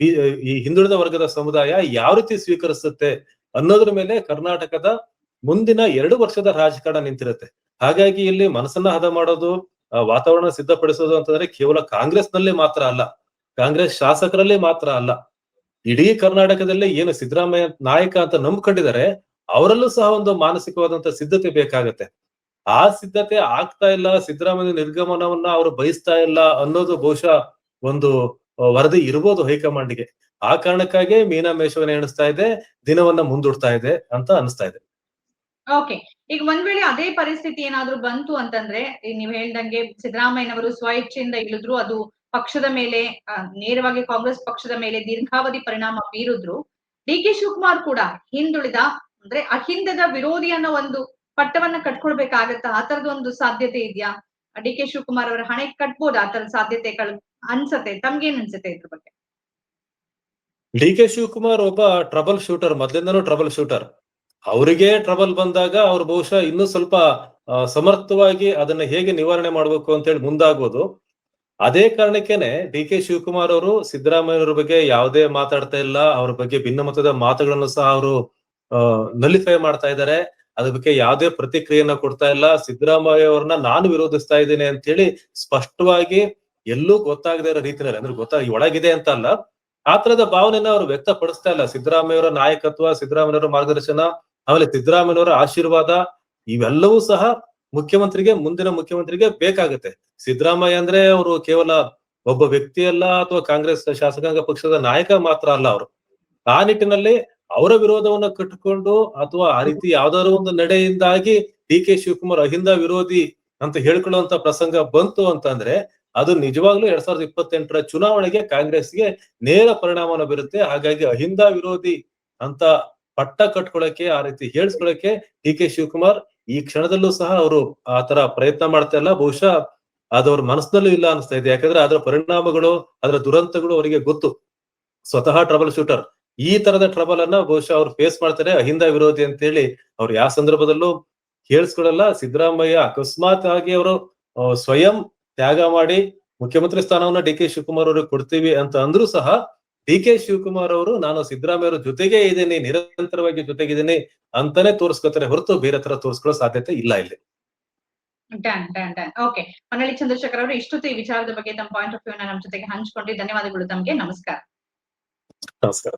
ಈ ಹಿಂದುಳಿದ ವರ್ಗದ ಸಮುದಾಯ ಯಾವ ರೀತಿ ಸ್ವೀಕರಿಸುತ್ತೆ ಅನ್ನೋದ್ರ ಮೇಲೆ ಕರ್ನಾಟಕದ ಮುಂದಿನ ಎರಡು ವರ್ಷದ ರಾಜಕಾರಣ ನಿಂತಿರುತ್ತೆ. ಹಾಗಾಗಿ ಇಲ್ಲಿ ಮನಸ್ಸನ್ನ ಹದ ಮಾಡೋದು ವಾತಾವರಣ ಸಿದ್ಧಪಡಿಸೋದು ಅಂತಂದ್ರೆ ಕೇವಲ ಕಾಂಗ್ರೆಸ್ನಲ್ಲಿ ಮಾತ್ರ ಅಲ್ಲ, ಕಾಂಗ್ರೆಸ್ ಶಾಸಕರಲ್ಲಿ ಮಾತ್ರ ಅಲ್ಲ. ಇಡೀ ಕರ್ನಾಟಕದಲ್ಲಿ ಏನು ಸಿದ್ದರಾಮಯ್ಯ ನಾಯಕ ಅಂತ ನಂಬ್ಕೊಂಡಿದ್ದಾರೆ, ಅವರಲ್ಲೂ ಸಹ ಒಂದು ಮಾನಸಿಕವಾದಂತ ಸಿದ್ಧತೆ ಬೇಕಾಗತ್ತೆ. ಆ ಸಿದ್ಧತೆ ಆಗ್ತಾ ಇಲ್ಲ, ಸಿದ್ದರಾಮಯ್ಯ ನಿರ್ಗಮನವನ್ನ ಅವರು ಬಯಸ್ತಾ ಇಲ್ಲ ಅನ್ನೋದು ಬಹುಶಃ ಒಂದು ವರದಿ ಇರ್ಬೋದು ಹೈಕಮಾಂಡ್ಗೆ. ಆ ಕಾರಣಕ್ಕಾಗಿ ಮೀನಾ ಮೇಷವನ್ನ ಎಣಿಸ್ತಾ ಇದೆ, ದಿನವನ್ನ ಮುಂದೂಡ್ತಾ ಇದೆ ಅಂತ ಅನಿಸ್ತಾ ಇದೆ. ಓಕೆ ಈಗ ಒಂದ್ ವೇಳೆ ಅದೇ ಪರಿಸ್ಥಿತಿ ಏನಾದ್ರೂ ಬಂತು ಅಂತಂದ್ರೆ ನೀವ್ ಹೇಳ್ದಂಗೆ ಸಿದ್ದರಾಮಯ್ಯನವರು ಸ್ವ ಇಚ್ಛೆಯಿಂದ ಇಳಿದ್ರು, ಅದು ಪಕ್ಷದ ಮೇಲೆ ನೇರವಾಗಿ ಕಾಂಗ್ರೆಸ್ ಪಕ್ಷದ ಮೇಲೆ ದೀರ್ಘಾವಧಿ ಪರಿಣಾಮ ಬೀರಿದ್ರು, ಡಿ ಕೆ ಶಿವಕುಮಾರ್ ಕೂಡ ಹಿಂದುಳಿದ, ಅಂದ್ರೆ ಅಹಿಂದದ ವಿರೋಧಿ ಅನ್ನೋ ಒಂದು ಪಟ್ಟವನ್ನ ಕಟ್ಕೊಳ್ಬೇಕಾಗತ್ತ, ಆ ತರದ ಒಂದು ಸಾಧ್ಯತೆ ಇದೆಯಾ? ಡಿ ಕೆ ಶಿವಕುಮಾರ್ ಅವರ ಹಣೆ ಕಟ್ಬೋದು? ಆ ತರದ ಸಾಧ್ಯತೆಗಳು? ಅನ್ಸತ್ತೆ, ತಮ್ಗೇನ್ ಅನ್ಸುತ್ತೆ ಇದ್ರ ಬಗ್ಗೆ? ಡಿ ಕೆ ಶಿವಕುಮಾರ್ ಒಬ್ಬ ಟ್ರಬಲ್ ಶೂಟರ್ ಮೊದ್ಲಿಂದನೂ ಟ್ರಬಲ್ ಶೂಟರ್ ಅವರಿಗೆ ಟ್ರಬಲ್ ಬಂದಾಗ ಅವ್ರು ಬಹುಶಃ ಇನ್ನೂ ಸ್ವಲ್ಪ ಸಮರ್ಥವಾಗಿ ಅದನ್ನ ಹೇಗೆ ನಿವಾರಣೆ ಮಾಡ್ಬೇಕು ಅಂತ ಹೇಳಿ ಮುಂದಾಗ್ಬೋದು ಅದೇ ಕಾರಣಕ್ಕೇನೆ ಡಿ ಕೆ ಶಿವಕುಮಾರ್ ಅವರು ಸಿದ್ದರಾಮಯ್ಯವ್ರ ಬಗ್ಗೆ ಯಾವುದೇ ಮಾತಾಡ್ತಾ ಇಲ್ಲ, ಅವ್ರ ಬಗ್ಗೆ ಭಿನ್ನಮತದ ಮಾತುಗಳನ್ನು ಸಹ ಅವರು ನಲಿಫೈ ಮಾಡ್ತಾ ಇದ್ದಾರೆ ಅದ್ರ ಬಗ್ಗೆ ಯಾವುದೇ ಪ್ರತಿಕ್ರಿಯೆಯನ್ನ ಕೊಡ್ತಾ ಇಲ್ಲ. ಸಿದ್ದರಾಮಯ್ಯ ಅವ್ರನ್ನ ನಾನು ವಿರೋಧಿಸ್ತಾ ಇದ್ದೇನೆ ಅಂತ ಹೇಳಿ ಸ್ಪಷ್ಟವಾಗಿ ಎಲ್ಲೂ ಗೊತ್ತಾಗದೇ ಇರೋ ರೀತಿಯಲ್ಲಿ, ಅಂದ್ರೆ ಗೊತ್ತಾಗಿ ಒಳಗಿದೆ ಅಂತ ಅಲ್ಲ, ಆ ತರದ ಭಾವನೆನ ಅವರು ವ್ಯಕ್ತಪಡಿಸ್ತಾ ಇಲ್ಲ. ಸಿದ್ದರಾಮಯ್ಯವರ ನಾಯಕತ್ವ, ಸಿದ್ದರಾಮಯ್ಯವರ ಮಾರ್ಗದರ್ಶನ, ಆಮೇಲೆ ಸಿದ್ದರಾಮಯ್ಯವರ ಆಶೀರ್ವಾದ, ಇವೆಲ್ಲವೂ ಸಹ ಮುಖ್ಯಮಂತ್ರಿಗೆ, ಮುಂದಿನ ಮುಖ್ಯಮಂತ್ರಿಗೆ ಬೇಕಾಗುತ್ತೆ. ಸಿದ್ದರಾಮಯ್ಯ ಅಂದ್ರೆ ಅವರು ಕೇವಲ ಒಬ್ಬ ವ್ಯಕ್ತಿ ಅಲ್ಲ ಅಥವಾ ಕಾಂಗ್ರೆಸ್ ಶಾಸಕಾಂಗ ಪಕ್ಷದ ನಾಯಕ ಮಾತ್ರ ಅಲ್ಲ ಅವರು. ಆ ನಿಟ್ಟಿನಲ್ಲಿ ಅವರ ವಿರೋಧವನ್ನ ಕಟ್ಟಿಕೊಂಡು ಅಥವಾ ಆ ರೀತಿ ಯಾವ್ದಾದ್ರು ಒಂದು ನಡೆಯಿಂದಾಗಿ ಡಿ ಕೆ ಶಿವಕುಮಾರ್ ಅಹಿಂದ ವಿರೋಧಿ ಅಂತ ಹೇಳ್ಕೊಳ್ಳುವಂತ ಪ್ರಸಂಗ ಬಂತು ಅಂತಂದ್ರೆ ಅದು ನಿಜವಾಗ್ಲೂ ಎರಡ್ ಸಾವಿರದ ಇಪ್ಪತ್ತೆಂಟರ ಚುನಾವಣೆಗೆ ಕಾಂಗ್ರೆಸ್ಗೆ ನೇರ ಪರಿಣಾಮನ ಬೀರುತ್ತೆ. ಹಾಗಾಗಿ ಅಹಿಂದ ವಿರೋಧಿ ಅಂತ ಪಟ್ಟ ಕಟ್ಕೊಳಕ್ಕೆ, ಆ ರೀತಿ ಹೇಳ್ಸ್ಕೊಳಕ್ಕೆ ಡಿ ಕೆ ಶಿವಕುಮಾರ್ ಈ ಕ್ಷಣದಲ್ಲೂ ಸಹ ಅವರು ಆ ತರ ಪ್ರಯತ್ನ ಮಾಡ್ತಾ ಇಲ್ಲ. ಬಹುಶಃ ಅದವ್ರ ಮನಸ್ಸಿನಲ್ಲೂ ಇಲ್ಲ ಅನಿಸ್ತಾ ಇದೆ. ಯಾಕಂದ್ರೆ ಅದರ ಪರಿಣಾಮಗಳು, ಅದರ ದುರಂತಗಳು ಅವರಿಗೆ ಗೊತ್ತು. ಸ್ವತಃ ಟ್ರಬಲ್ ಶೂಟರ್. ಈ ತರದ ಟ್ರಬಲ್ ಅನ್ನ ಬಹುಶಃ ಅವ್ರು ಫೇಸ್ ಮಾಡ್ತಾರೆ. ಅಹಿಂದ ವಿರೋಧಿ ಅಂತ ಹೇಳಿ ಅವ್ರು ಯಾವ ಸಂದರ್ಭದಲ್ಲೂ ಕೇಳಿಸ್ಕೊಳಲ್ಲ ಸಿದ್ದರಾಮಯ್ಯ ಅಕಸ್ಮಾತ್ ಆಗಿ ಅವರು ಸ್ವಯಂ ತ್ಯಾಗ ಮಾಡಿ ಮುಖ್ಯಮಂತ್ರಿ ಸ್ಥಾನವನ್ನ ಡಿ ಕೆ ಶಿವಕುಮಾರ್ ಅವರಿಗೆ ಕೊಡ್ತೀವಿ ಅಂತ ಅಂದ್ರೂ ಸಹ ಡಿ ಕೆ ಶಿವಕುಮಾರ್ ಅವರು ನಾನು ಸಿದ್ದರಾಮಯ್ಯ ಅವರ ಜೊತೆಗೆ ಇದ್ದೀನಿ ನಿರಂತರವಾಗಿ ಜೊತೆಗಿದ್ದೀನಿ ಅಂತಾನೆ ತೋರಿಸ್ಕೊತಾರೆ ಹೊರತು ಬೇರೆ ತರ ತೋರಿಸ್ಕೊಳ್ಳೋ ಸಾಧ್ಯತೆ ಇಲ್ಲ ಇಲ್ಲಿ. ಡನ್ ಡನ್ ಡನ್ ಓಕೆ ಮನಳಿ ಚಂದ್ರಶೇಖರ್ ಅವರು ಇಷ್ಟೊತ್ತು ಈ ವಿಚಾರದ ಬಗ್ಗೆ ತಮ್ಮ ಪಾಯಿಂಟ್ ಆಫ್ ವ್ಯೂ ನಮ್ಮ ಜೊತೆಗೆ ಹಂಚಿಕೊಂಡಿ ಧನ್ಯವಾದಗಳು ತಮಗೆ. ನಮಸ್ಕಾರ. ನಮಸ್ಕಾರ.